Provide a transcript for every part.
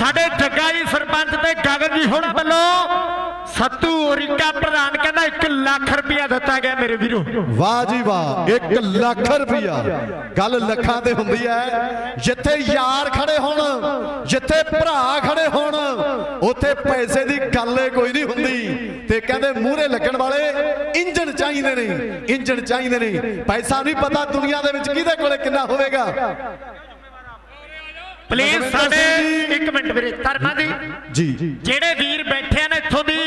ਸਾਡੇ ਜੱਗਾ ਜੀ ਸਰਪੰਚ ਤੇ ਗਗਨ ਜੀ ਹੁਣ ਵੱਲੋਂ ਸੱਤੂ ਓਰੀਕਾ ਪ੍ਰਧਾਨ ਕਹਿੰਦਾ 1 ਲੱਖ ਰੁਪਇਆ ਦਿੱਤਾ ਗਿਆ ਮੇਰੇ ਵੀਰੋ। ਵਾਹ ਜੀ ਵਾਹ 1 ਲੱਖ ਰੁਪਇਆ। ਗੱਲ ਲੱਖਾਂ ਤੇ ਹੁੰਦੀ ਹੈ। ਜਿੱਥੇ ਯਾਰ ਖੜੇ ਹੋਣ, ਜਿੱਥੇ ਭਰਾ ਖੜੇ ਹੋਣ, ਉੱਥੇ ਪੈਸੇ ਦੀ ਗੱਲ ਕੋਈ ਨਹੀਂ ਹੁੰਦੀ। ਤੇ ਕਹਿੰਦੇ ਮੂਹਰੇ ਲੱਗਣ ਵਾਲੇ ਇੰਜਣ ਚਾਹੀਦੇ ਨੇ, ਇੰਜਣ ਚਾਹੀਦੇ ਨੇ। ਪੈਸਾ ਨਹੀਂ ਪਤਾ ਦੁਨੀਆ ਦੇ ਵਿੱਚ ਕਿਹਦੇ ਕੋਲੇ ਕਿੰਨਾ ਹੋਵੇਗਾ। ਪਲੀਜ਼ ਸਾਡੇ। 1 ਮਿੰਟ ਵੀਰੇ ਧਰਮਾ ਜੀ ਜੀ। ਜਿਹੜੇ ਵੀਰ ਬੈਠੇ ਨੇ ਇੱਥੋਂ ਦੀ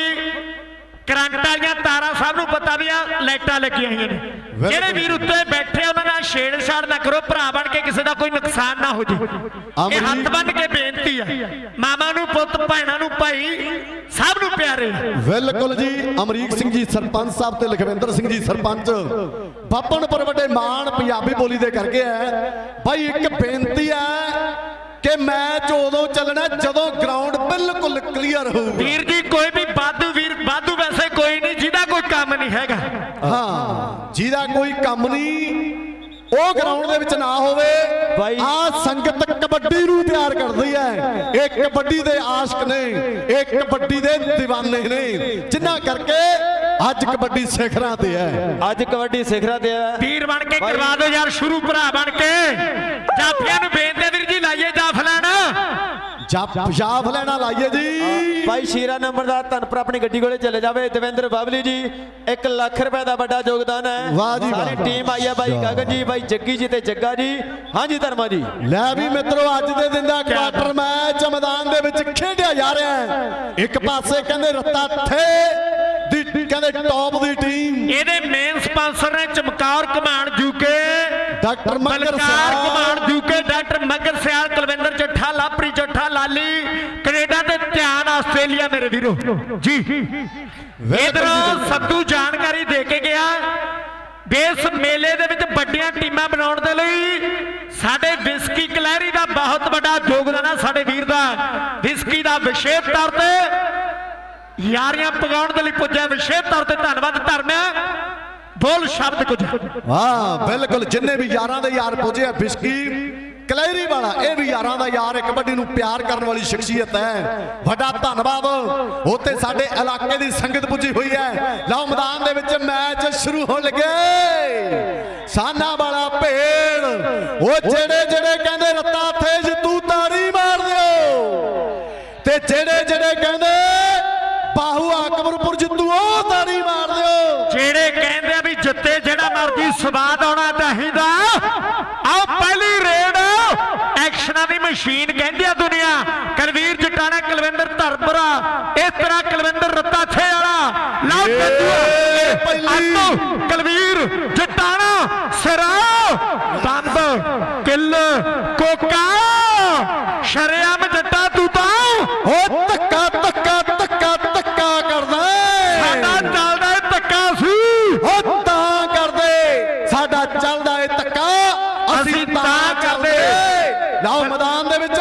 ਕਰੰਟ ਵਾਲੀਆਂ ਤਾਰਾਂ ਸਭ ਨੂੰ ਪਤਾ ਵੀ ਆ ਲਾਈਟਾਂ ਲੱਗੀਆਂ ਹੋਈਆਂ ਨੇ। ਜਿਹੜੇ ਵੀਰ ਉੱਤੇ ਬੈਠੇ ਉਹਨਾਂ ਨਾਲ ਛੇੜਛਾੜ ਨਾ ਕਰੋ ਭਰਾ ਬਣ ਕੇ ਕਿਸੇ ਦਾ ਕੋਈ ਨੁਕਸਾਨ ਨਾ ਹੋ ਜੇ। ਇਹ ਹੱਥ ਬੰਨ ਕੇ ਬੇਨਤੀ ਆ। ਮਾਮਾ ਨੂੰ ਪੁੱਤ ਭੈਣਾਂ ਨੂੰ ਭਾਈ ਸਭ ਨੂੰ ਪਿਆਰੇ ਬਿਲਕੁਲ ਜੀ। ਅਮਰੀਕ ਸਿੰਘ ਜੀ ਸਰਪੰਚ ਸਾਹਿਬ ਤੇ ਲਖਵਿੰਦਰ ਸਿੰਘ ਜੀ ਸਰਪੰਚ। ਬਾਪਣਪੁਰ ਵੱਡੇ ਮਾਣ ਪੰਜਾਬੀ ਬੋਲੀ ਦੇ ਕਰਕੇ ਹੈ। ਭਾਈ ਇੱਕ ਬੇਨਤੀ ਹੈ ਕਿ ਮੈਚ ਉਦੋਂ ਚੱਲਣਾ ਜਦੋਂ ਗਰਾਊਂਡ ਬਿਲਕੁਲ ਕਲੀਅਰ ਹੋਊਗਾ। ਵੀਰ ਜੀ ਕੋਈ ਵੀ ਬਾਦੂ ਵੀਰ ਬਾਦੂ ਵੈਸੇ ਕੋਈ ਨਹੀਂ ਜਿਹਦਾ ਕੋਈ ਕੰਮ ਨਹੀਂ ਹੈਗਾ। ਹਾਂ ਜਿਹਦਾ ਕੋਈ ਕੰਮ ਨਹੀਂ ਉਹ ਗਰਾਊਂਡ ਦੇ ਵਿੱਚ ਨਾ ਹੋਵੇ। ਬਾਈ- ਆ ਸੰਗਤ ਕਬੱਡੀ ਨੂੰ ਪਿਆਰ ਕਰਦੀ ਹੈ। ਇਹ ਕਬੱਡੀ ਦੇ ਆਸ਼ਕ ਨੇ ਇਹ ਕਬੱਡੀ ਦੇ دیਵਾਨੇ ਨੇ। ਜਿਨ੍ਹਾਂ ਕਰਕੇ ਅੱਜ ਕਬੱਡੀ ਸਿਖਰਾਂ ਤੇ ਹੈ। ਅੱਜ ਕਬੱਡੀ ਸਿਖਰਾਂ ਤੇ ਆ ਵੀਰ ਬਣ ਕੇ ਕਰਵਾ ਦਿਓ ਯਾਰ ਸ਼ੁਰੂ ਭਰਾ ਬਣ ਕੇ। ਜਾਫੀਆਂ ਨੂੰ ਬੇਨਤੀ ਵੀਰ ਜੀ ਲਾਈਏ ਜਾਫਲਾਨ। ਜਪ ਜਾਫ ਲੈਣਾ ਲਾਈਏ ਜੀ। ਭਾਈ ਸ਼ੀਰਾ ਨੰਬਰਦਾਰ ਧਨਪੁਰ ਆਪਣੀ ਗੱਡੀ ਕੋਲੇ ਚਲੇ ਜਾਵੇ। ਦਵਿੰਦਰ ਬਾਬਲੀ ਜੀ 1 ਲੱਖ ਰੁਪਏ ਦਾ ਵੱਡਾ ਯੋਗਦਾਨ ਹੈ। ਵਾਹ ਜੀ ਵਾਹ। ਸਾਰੀ ਟੀਮ ਆਈ ਹੈ ਬਾਈ ਗਗਨ ਜੀ ਬਾਈ ਜੱਗੀ ਜੀ ਤੇ ਜੱਗਾ ਜੀ। ਹਾਂਜੀ ਧਰਮਾ ਜੀ। ਲੈ ਵੀ ਮਿੱਤਰੋ ਅੱਜ ਦੇ ਦਿਨ ਦਾ ਕੁਆਟਰ ਮੈਚ ਮੈਦਾਨ ਦੇ ਵਿੱਚ ਖੇਡਿਆ ਜਾ ਰਿਹਾ ਹੈ। ਇੱਕ ਪਾਸੇ ਕਹਿੰਦੇ ਰੱਤਾ ਥੇ ਦੀ ਕਹਿੰਦੇ ਟੌਪ ਦੀ ਟੀਮ ਇਹਦੇ ਮੇਨ ਸਪਾਂਸਰ ਨੇ ਚਮਕੌਰ ਕਮਾਨ ਜੂਕੇ ਡਾਕਟਰ ਮੱਗਰ ਸਿਆਲ। ਕਮਾਨ ਜੂਕੇ ਡਾਕਟਰ ਮੱਗਰ ਸਿਆਲ ਕੁਲਵਿੰਦਰ ਚੱਠਾ ਲਾਪਰੀ ਚੱਠਾ ਲਾਲੀ ਕੈਨੇਡਾ ਤੇ ਧਿਆਨ ਆਸਟ੍ਰੇਲੀਆ ਮੇਰੇ ਵੀਰੋ। ਜੀ। ਇਧਰੋਂ ਸੱਤੂ ਜਾਣਕਾਰੀ ਦੇ ਕੇ ਗਿਆ। ਬੇਸ ਮੇਲੇ ਦੇ ਵਿੱਚ ਵੱਡੀਆਂ ਟੀਮਾਂ ਬਣਾਉਣ ਦੇ ਲਈ ਸਾਡੇ ਵਿਸਕੀ ਕਲੈਰੀ ਦਾ ਬਹੁਤ ਵੱਡਾ ਯੋਗਦਾਨ ਹੈ ਸਾਡੇ ਵੀਰ ਦਾ। ਵਿਸਕੀ ਦਾ ਵਿਸ਼ੇਸ਼ ਤੌਰ ਤੇ ਯਾਰੀਆਂ ਪਗਾਉਣ ਦੇ ਲਈ ਪੁੱਜਿਆ। ਵਿਸ਼ੇਸ਼ ਤੌਰ ਤੇ ਧੰਨਵਾਦ ਧਰਮਿਆ। ਬੋਲ ਸ਼ਬਦ ਕੁਝ। ਹਾਂ ਬਿਲਕੁਲ, ਜਿੰਨੇ ਵੀ ਯਾਰਾਂ ਦੇ ਯਾਰ ਪੁੱਜੇ ਆ ਬਿਸਕੀ ਕਲੈਰੀ ਵਾਲਾ, ਇਹ ਵੀ ਯਾਰਾਂ ਦਾ ਯਾਰ, ਇੱਕ ਕਬੱਡੀ ਨੂੰ ਪਿਆਰ ਕਰਨ ਵਾਲੀ ਸ਼ਖਸੀਅਤ ਹੈ। ਵੱਡਾ ਧੰਨਵਾਦ, ਉੱਥੇ ਸਾਡੇ ਇਲਾਕੇ ਦੀ ਸੰਗਤ ਪੁੱਜੀ ਹੋਈ ਹੈ। ਲਓ, ਮੈਦਾਨ ਦੇ ਵਿੱਚ ਮੈਚ ਸ਼ੁਰੂ ਹੋਣ ਲੱਗੇ। ਸਾਨਾ ਵਾਲਾ ਭੇੜ ਉਹ ਜਿਹੜੇ ਜਿਹੜੇ ਕਹਿੰਦੇ ਰੱਤਾ ਥੇ ਜਿੱਤੂ ਤਾੜੀ ਮਾਰ ਦਿਓ। ਤੇ ਜਿਹੜੇ ਜਿਹੜੇ ਕਹਿੰਦੇ ਬਾਹੂ ਅਕਬਰਪੁਰ ਜਿੱਤੂ, ਉਹ ਤਾੜੀ ਮਾਰ ਜਿੱਤੇ ਜਿਹੜਾ ਮਰਜ਼ੀ ਸਵਾਦ ਆਉਣਾ ਚਾਹੀਦਾ। ਆਓ ਪਹਿਲੀ ਰੇਡ। ਐਕਸ਼ਨਾਂ ਦੀ ਮਸ਼ੀਨ ਕਹਿੰਦੀ ਆ ਦੁਨੀਆ। ਕਲਵੀਰ ਜਟਾਣਾ ਕੁਲਵਿੰਦਰ ਧਰਪੁਰਾ ਇਸ ਤਰ੍ਹਾਂ ਕੁਲਵਿੰਦਰ ਰੱਤਾਥੇ ਵਾਲਾ। ਲਓ ਏ, ਕੱਦੂ ਪਹਿਲੀ। ਆਟੋ ਕੁਲਵੀਰ ਜਟਾਣਾ ਸਿਰਾ ਬੰਬ ਕਿੱਲ ਕੋਕਾ ਸ਼ਰਿਆਮ ਜੱਟਾ ਤੂੰ ਤਾਂ ਉਹ ਧੱਕਾ ਧੱਕਾ ਧੱਕਾ ਧੱਕਾ ਕਰਦਾ ਏ। ਸਾਡਾ ਚੱਲਦਾ ਏ ਧੱਕਾ ਸੀ ਉਹ ਤਾਂ ਕਰਦੇ ਸਾਡਾ ਚੱਲਦਾ ਏ ਧੱਕਾ ਅਸੀਂ ਤਾਂ ਕਰਦੇ ਲਓ ਮੈਦਾਨ ਦੇ ਵਿੱਚ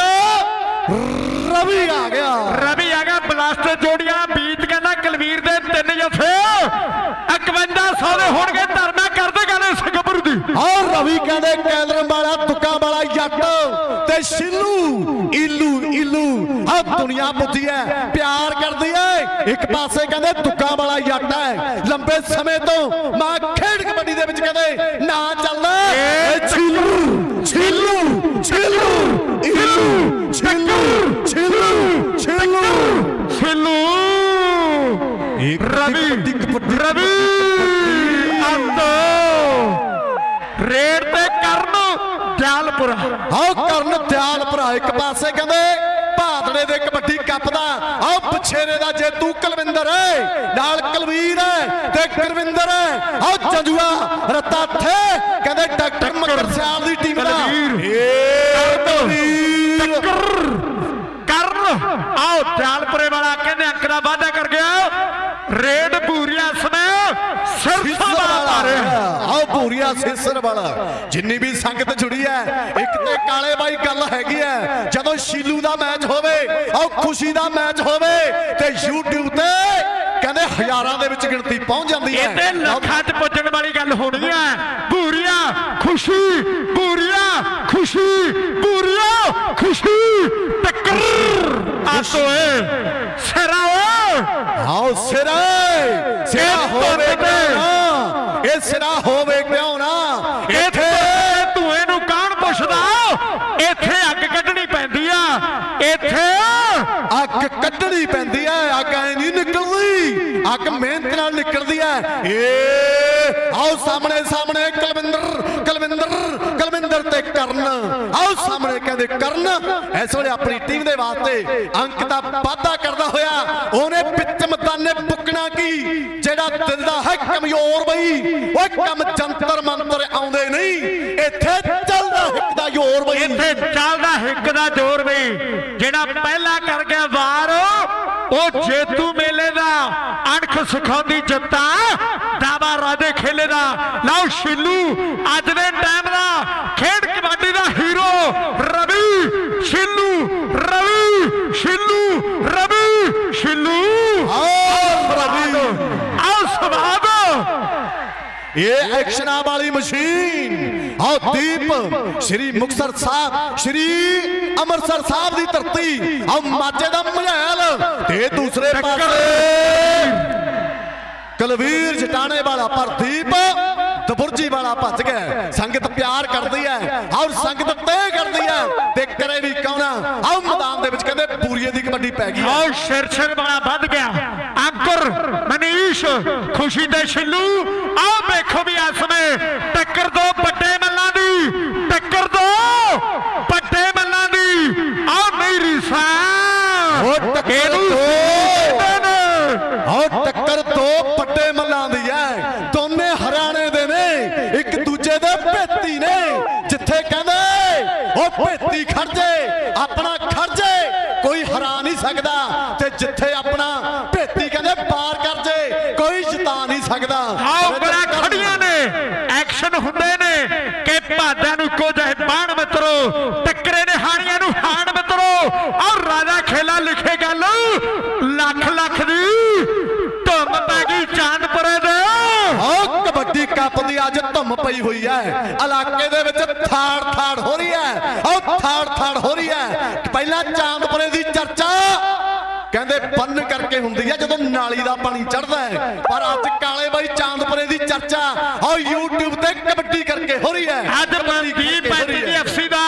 ਰਵੀ ਆ ਗਿਆ ਰਵੀ ਆ ਗਿਆ ਬਲਾਸਟਰ ਜੋੜੀਆਂ ਬੀਤ ਕਹਿੰਦਾ ਕਲਵੀਰ ਦੇ ਤਿੰਨ ਜਫੇ 5100 ਦੇ ਹੋਣਗੇ ਧਰਨਾ ਕਰਦੇ ਕਹਿੰਦੇ ਸੰਗਪੁਰ ਦੀ। ਔਰ ਰਵੀ ਕਹਿੰਦੇ ਕੈਲਰਮ ਵਾਲਾ ਤੁੱਕਾ ਵਾਲਾ ਜੱਟ ਤੇ ਸ਼ਿੱਲੂ ਇਲੂ ਇਲੂ। ਆ ਦੁਨੀਆ ਪੁੱਜੀ ਹੈ ਪਿਆਰ ਕਰਦੀ ਹੈ ਇੱਕ ਪਾਸੇ ਕਹਿੰਦੇ ਤੁੱਕਾ ਵਾਲਾ ਜੱਟ ਹੈ ਲੰਬੇ ਸਮੇਂ ਤੋਂ ਮਾਂ ਖੇਡ ਕਬੱਡੀ ਦੇ ਵਿੱਚ ਕਹਿੰਦੇ ਨਾ ਚੱਲਦਾ ਏ ਛਿੱਲੂ ਛਿੱਲੂ ਛਿੱਲੂ ਇਲੂ ਛਿੱਲੂ ਛਿੱਲੂ ਛਿੱਲੂ ਛਿੱਲੂ ਰਵੀ ਰਵੀ। ਅੰਦੋ ਰੇਡ ਤੇ ਕਰਨ ਦਿਆਲਪੁਰਾ। ਆਓ ਕਰਨ ਦਿਆਲ ਭਰਾ ਇੱਕ ਪਾਸੇ ਕਹਿੰਦੇ ਭਾਦੜੇ ਦੇ ਕਬੱਡੀ ਕੱਪ ਦਾ ਆਓ ਪਛੇਰੇ ਦਾ ਜੇਤੂ ਕੁਲਵਿੰਦਰ ਹੈ ਨਾਲ ਕੁਲਵੀਰ ਹੈ ਤੇ ਗੁਰਵਿੰਦਰ ਹੈ ਆਓ ਜੰਜੂਆ ਰੱਤਾ ਥੇ ਕਹਿੰਦੇ ਡਾਕਟਰ ਮਕਰ ਸਿਆਲ ਦੀ ਟੀਮ ਦਾ। ਕੁਲਵੀਰ। ਕਰਨ। ਆਓ ਦਿਆਲਪੁਰੇ ਵਾਲਾ ਕਹਿੰਦੇ ਅੰਕ ਦਾ ਵਾਅਦਾ ਕਰ ਗਿਆ। ਰੇਡ ਬੂਰੀਆ ਸਮੇਂ ਸਿਰਫਾ ਮਾਰ ਰਿਹਾ ਭੂਰੀਆ ਸੇਸਰ ਵਾਲਾ। ਜਿੰਨੀ ਵੀ ਸੰਗਤ ਜੁੜੀ ਹੈ ਇੱਕ ਤੇ ਕਾਲੇ ਬਾਈ ਗੱਲ ਹੈਗੀ ਹੈ ਜਦੋਂ ਸ਼ੀਲੂ ਦਾ ਮੈਚ ਹੋਵੇ ਆਓ ਖੁਸ਼ੀ ਦਾ ਮੈਚ ਹੋਵੇ ਤੇ YouTube ਤੇ ਕਹਿੰਦੇ ਹਜ਼ਾਰਾਂ ਦੇ ਵਿੱਚ ਗਿਣਤੀ ਪਹੁੰਚ ਜਾਂਦੀ ਹੈ। ਇਹਦੇ ਲੱਖਾਂ 'ਚ ਪੁੱਜਣ ਵਾਲੀ ਗੱਲ ਹੋਣੀ ਹੈ। ਬੂਰੀਆ ਖੁਸ਼ੀ ਬੂਰੀਆ ਖੁਸ਼ੀ ਬੂਰੀਆ ਖੁਸ਼ੀ ਟੱਕਰ। ਹੱਥ ਓਏ ਸਿਰਾ ਓਏ। ਆਓ ਸਿਰਾ ਸਿਰਾ ਹੋਵੇ। ਕਿਉਂ ਇਹ ਸਿਰਾ ਹੋਵੇ ਕਿਉਂ ਨਾ ਇੱਥੇ ਧੂਏ ਨੂੰ ਕੌਣ ਪੁੱਛਦਾ ਇੱਥੇ ਅੱਗ ਕੱਢਣੀ ਪੈਂਦੀ ਆ ਇੱਥੇ ਅੱਗ ਕੱਢਣੀ ਪੈਂਦੀ ਹੈ ਅੱਗ ਐ ਨਹੀਂ ਨਿਕਲਦੀ। ਅੱਗ ਮਿਹਨਤ ਨਾਲ ਨਿਕਲਦੀ ਹੈ ਏ, ਆਓ ਸਾਹਮਣੇ ਸਾਹਮਣੇ, ਕੁਲਵਿੰਦਰ ਕੁਲਵਿੰਦਰ ਕੁਲਵਿੰਦਰ ਤੇ ਕਰਨ। ਆਓ ਸਾਹਮਣੇ ਕਹਿੰਦੇ, ਕਰਨ, ਇਸ ਵੇਲੇ ਆਪਣੀ ਟੀਮ ਦੇ ਵਾਸਤੇ ਅੰਕ ਦਾ ਵਾਧਾ ਕਰਦਾ ਹੋਇਆ। ਉਹਨੇ ਪਿੱਚ ਮਦਾਨੇ ਪੁੱਕਣਾ ਕੀ? ਜਿਹੜਾ ਦਿਲ ਦਾ ਹੈ ਕਮਜ਼ੋਰ ਬਈ। ਓਏ, ਕੰਮ ਜੰਤਰ ਮੰਤਰ ਆਉਂਦੇ ਨਹੀਂ। ਇੱਥੇ ਚੱਲਦਾ ਹਿੱਕ ਦਾ ਜ਼ੋਰ ਬਈ। ਇੱਥੇ ਚੱਲਦਾ ਹਿੱਕ ਦਾ ਜ਼ੋਰ ਬਈ। ਜਿਹੜਾ ਪਹਿਲਾ ਕਰ ਗਿਆ ਵਾਰ ਉਹ ਜੇਤੂ ਮੇਲੇ ਦਾ ਅਣਖ ਸਿਖਾਉਂਦੀ ਜੱਤਾ ਦਾਵਾ ਰਾਜੇ ਖੇਲੇ ਦਾ। ਲਓ ਸ਼ਿੱਲੂ ਅੱਜ ਦੇ ਟਾਈਮ ਦਾ ਖੇਡ ਕਬੱਡੀ ਦਾ ਹੀਰੋ ਰਵੀ ਸ਼ਿੱਲੂ ਰਵੀ ਸ਼ਿੱਲੂ ਰਵੀ ਸ਼ਿੱਲੂ। ਆਓ ਰਵੀ। ਆਓ ਸਵਾਦ। ਇਹ ਐਕਸ਼ਨਾਂ ਵਾਲੀ ਮਸ਼ੀਨ। ਆਓ ਦੀਪ ਸ਼੍ਰੀ ਮੁਕਤਸਰ ਸਾਹਿਬ ਸ਼੍ਰੀ ਅੰਮ੍ਰਿਤਸਰ ਸਾਹਿਬ ਦੀ ਧਰਤੀ। ਆਓ ਮਾਝੇ ਦਾ ਮਝੈਲ ਤੇ ਦੂਸਰੇ ਪਾਸੇ ਕਲਵੀਰ ਜਟਾਣੇ ਵਾਲਾ ਪਰ ਦੀਪ ਦਬੁਰਜੀ ਵਾਲਾ ਭੱਜ ਗਿਆ। ਸੰਗਤ ਪਿਆਰ ਕਰਦੀ ਹੈ। ਔਰ ਸੰਗਤ ਤੇ ਕਰਦੀ ਹੈ। ਤੇ ਕਰੇ ਵੀ ਕੌਣਾ ਆਓ ਮੈਦਾਨ ਦੇ ਵਿੱਚ ਕਹਿੰਦੇ ਪੂਰੀਏ ਦੀ ਕਬੱਡੀ ਪੈ ਗਈ ਹੈ। ਆਓ ਸਿਰ ਸਿਰ ਵਾਲਾ ਵੱਧ ਗਿਆ। ਅੰਕੁਰ ਮਨੀਸ਼ ਖੁਸ਼ੀ ਦੇ ਛਿੱਲੂ ਆਓ ਵੇਖੋ ਵੀ ਇਸ ਸਮੇਂ ਟੱਕਰ ਦੋ ਵੱਡੇ ਮੱਲਾਂ ਦੀ ਟੱਕਰ ਦੋ ਵੱਡੇ ਮੱਲਾਂ ਦੀ ਆਓ ਨਹੀਂ ਰੀਸਾ ਉਹ ਟੱਕਰ ਇਹਨੂੰ ਦੋ। ਕਹਿੰਦੇ ਨੇ। ਆਹ ਟੱਕਰ ਦੋ ਵੱਡੇ ਮੱਲਾਂ ਦੀ ਹੈ ਦੋਨੇ ਹਰਿਆਣੇ ਦੇ ਨੇ ਇੱਕ ਦੂਜੇ ਦੇ ਭੇਤੀ ਨੇ ਜਿੱਥੇ ਕਹਿੰਦੇ ਉਹ ਭੇਤੀ ਖੜਜੇ ਆਪਣਾ ਖੜਜੇ। ਕੋਈ ਹਰਾ ਨਹੀਂ ਸਕਦਾ ਤੇ ਜਿੱਥੇ ਆਪਣਾ ਭੇਤੀ ਕਹਿੰਦੇ ਪਾਰ ਕਰ ਜੇ ਕੋਈ ਜਿਤਾ ਨਹੀਂ ਸਕਦਾ। ਆਓ ਬੜਾ ਖੜੀਆਂ ਨੇ। ਐਕਸ਼ਨ ਹੁੰਦੇ ਨੇ ਕਿ ਭਾਦਿਆਂ ਨੂੰ ਇੱਕੋ ਜਿਹੇ ਬਾਣ ਮਿੱਤਰੋ ਟੱਕਰੇ ਨੇ ਹਾਣੀਆਂ ਨੂੰ ਹਾਣ ਮਿੱਤਰੋ। ਔਰ ਰਾਜਾ ਖੇਲਾ ਲਿਖੇ ਗੱਲ ਲੱਖ ਲੱਖ ਦੀ ਧੁੰਮ ਪੈ ਗਈ ਚਾਂਦਪੁਰੇ ਦੇ ਆਹ ਕਬੱਡੀ ਕੱਪ ਦੀ ਅੱਜ ਧੁੰਮ ਪਈ ਹੋਈ ਹੈ। ਇਲਾਕੇ ਦੇ ਵਿੱਚ ਥਾੜ ਥਾੜ ਹੋ ਰਹੀ ਹੈ। ਆਹ ਥਾੜ ਥਾੜ ਹੋ ਰਹੀ ਹੈ। ਪਹਿਲਾਂ ਚਾਂਦਪੁਰੇ ਦੀ ਚਰਚਾ ਕਹਿੰਦੇ ਬੰਨ ਕਰਕੇ ਹੁੰਦੀ ਹੈ ਜਦੋਂ ਨਾਲੀ ਦਾ ਪਾਣੀ ਚੜਦਾ ਹੈ। ਪਰ ਅੱਜ ਕਾਲੇ ਬਾਈ ਚਾਂਦਪੁਰੇ ਦੀ ਚਰਚਾ ਆਹ YouTube ਤੇ ਕਬੱਡੀ ਕਰਕੇ ਹੋ ਰਹੀ ਹੈ। ਅੱਜ ਪੈਂਤੀ ਦੀ ਐਫਸੀ ਦਾ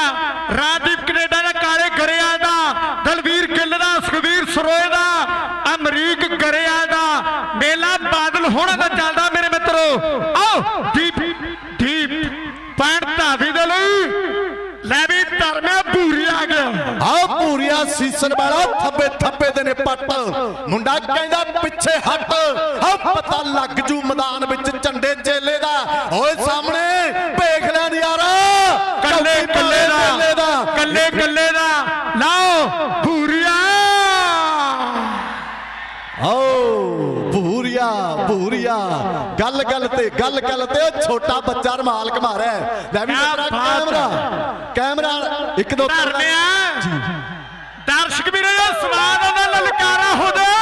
ਰਾਜਦੀਪ ਕੈਨੇਡਾ ਦਾ ਕਾਲੇ ਗਰੇਵਾਲ ਦਾ ਦਲਵੀਰ ਗਿੱਲ ਦਾ ਸੁਖਵੀਰ ਸਰੋਏ ਦਾ ਅਮਰੀਕ ਗਰੇਵਾਲ ਦਾ ਮੇਲਾ ਬਾਦਲ ਹੋਣਾ ਦਾ ਚੱਲਦਾ ਮੇਰੇ ਮਿੱਤਰੋ ਆਓ ਦੀਪ ਦੀਪ ਪੈਣ ਧਾਵੀ ਦੇ ਲਈ ਲੈ ਵੀ ਧਰਮਿਆ ਭੂਰੀ ਆ ਆਹ ਪੂਰੀਆ ਸੀਸਨ ਵਾਲਾ ਥੱਬੇ ਥੱਬੇ ਦੇ ਨੇ ਪੱਟ। ਮੁੰਡਾ ਕਹਿੰਦਾ ਪਿੱਛੇ ਹਟ। ਆਹ ਪਤਾ ਲੱਗ ਜੂ ਮੈਦਾਨ ਵਿੱਚ ਝੰਡੇ ਚੇਲੇ ਦਾ। ਓਏ ਸਾਹਮਣੇ ਵੇਖ ਲੈ ਨਿਆਰਾ ਕੱਲੇ ਕੱਲੇ ਦਾ ਕੱਲੇ ਕੱਲੇ ਦਾ। ਲਾਓ ਭੂਰੀਆ। ਆਓ ਭੂਰੀਆ ਭੂਰੀਆ। ਗੱਲ ਗੱਲ ਤੇ ਗੱਲ ਗੱਲ ਤੇ ਛੋਟਾ ਬੱਚਾ ਰਮਾਲ ਘਮਾ ਰਿਹਾ ਹੈ। ਲੈ ਵੀ ਬਾਤ ਕੈਮਰਾ ਕੈਮਰਾ ਇੱਕ ਦੋ ਧਰਮਿਆ ਦਰਸ਼ਕ ਵੀਰੋ ਸਵਾਦ ਦਾ ਲਲਕਾਰਾ ਹੋ ਜਾ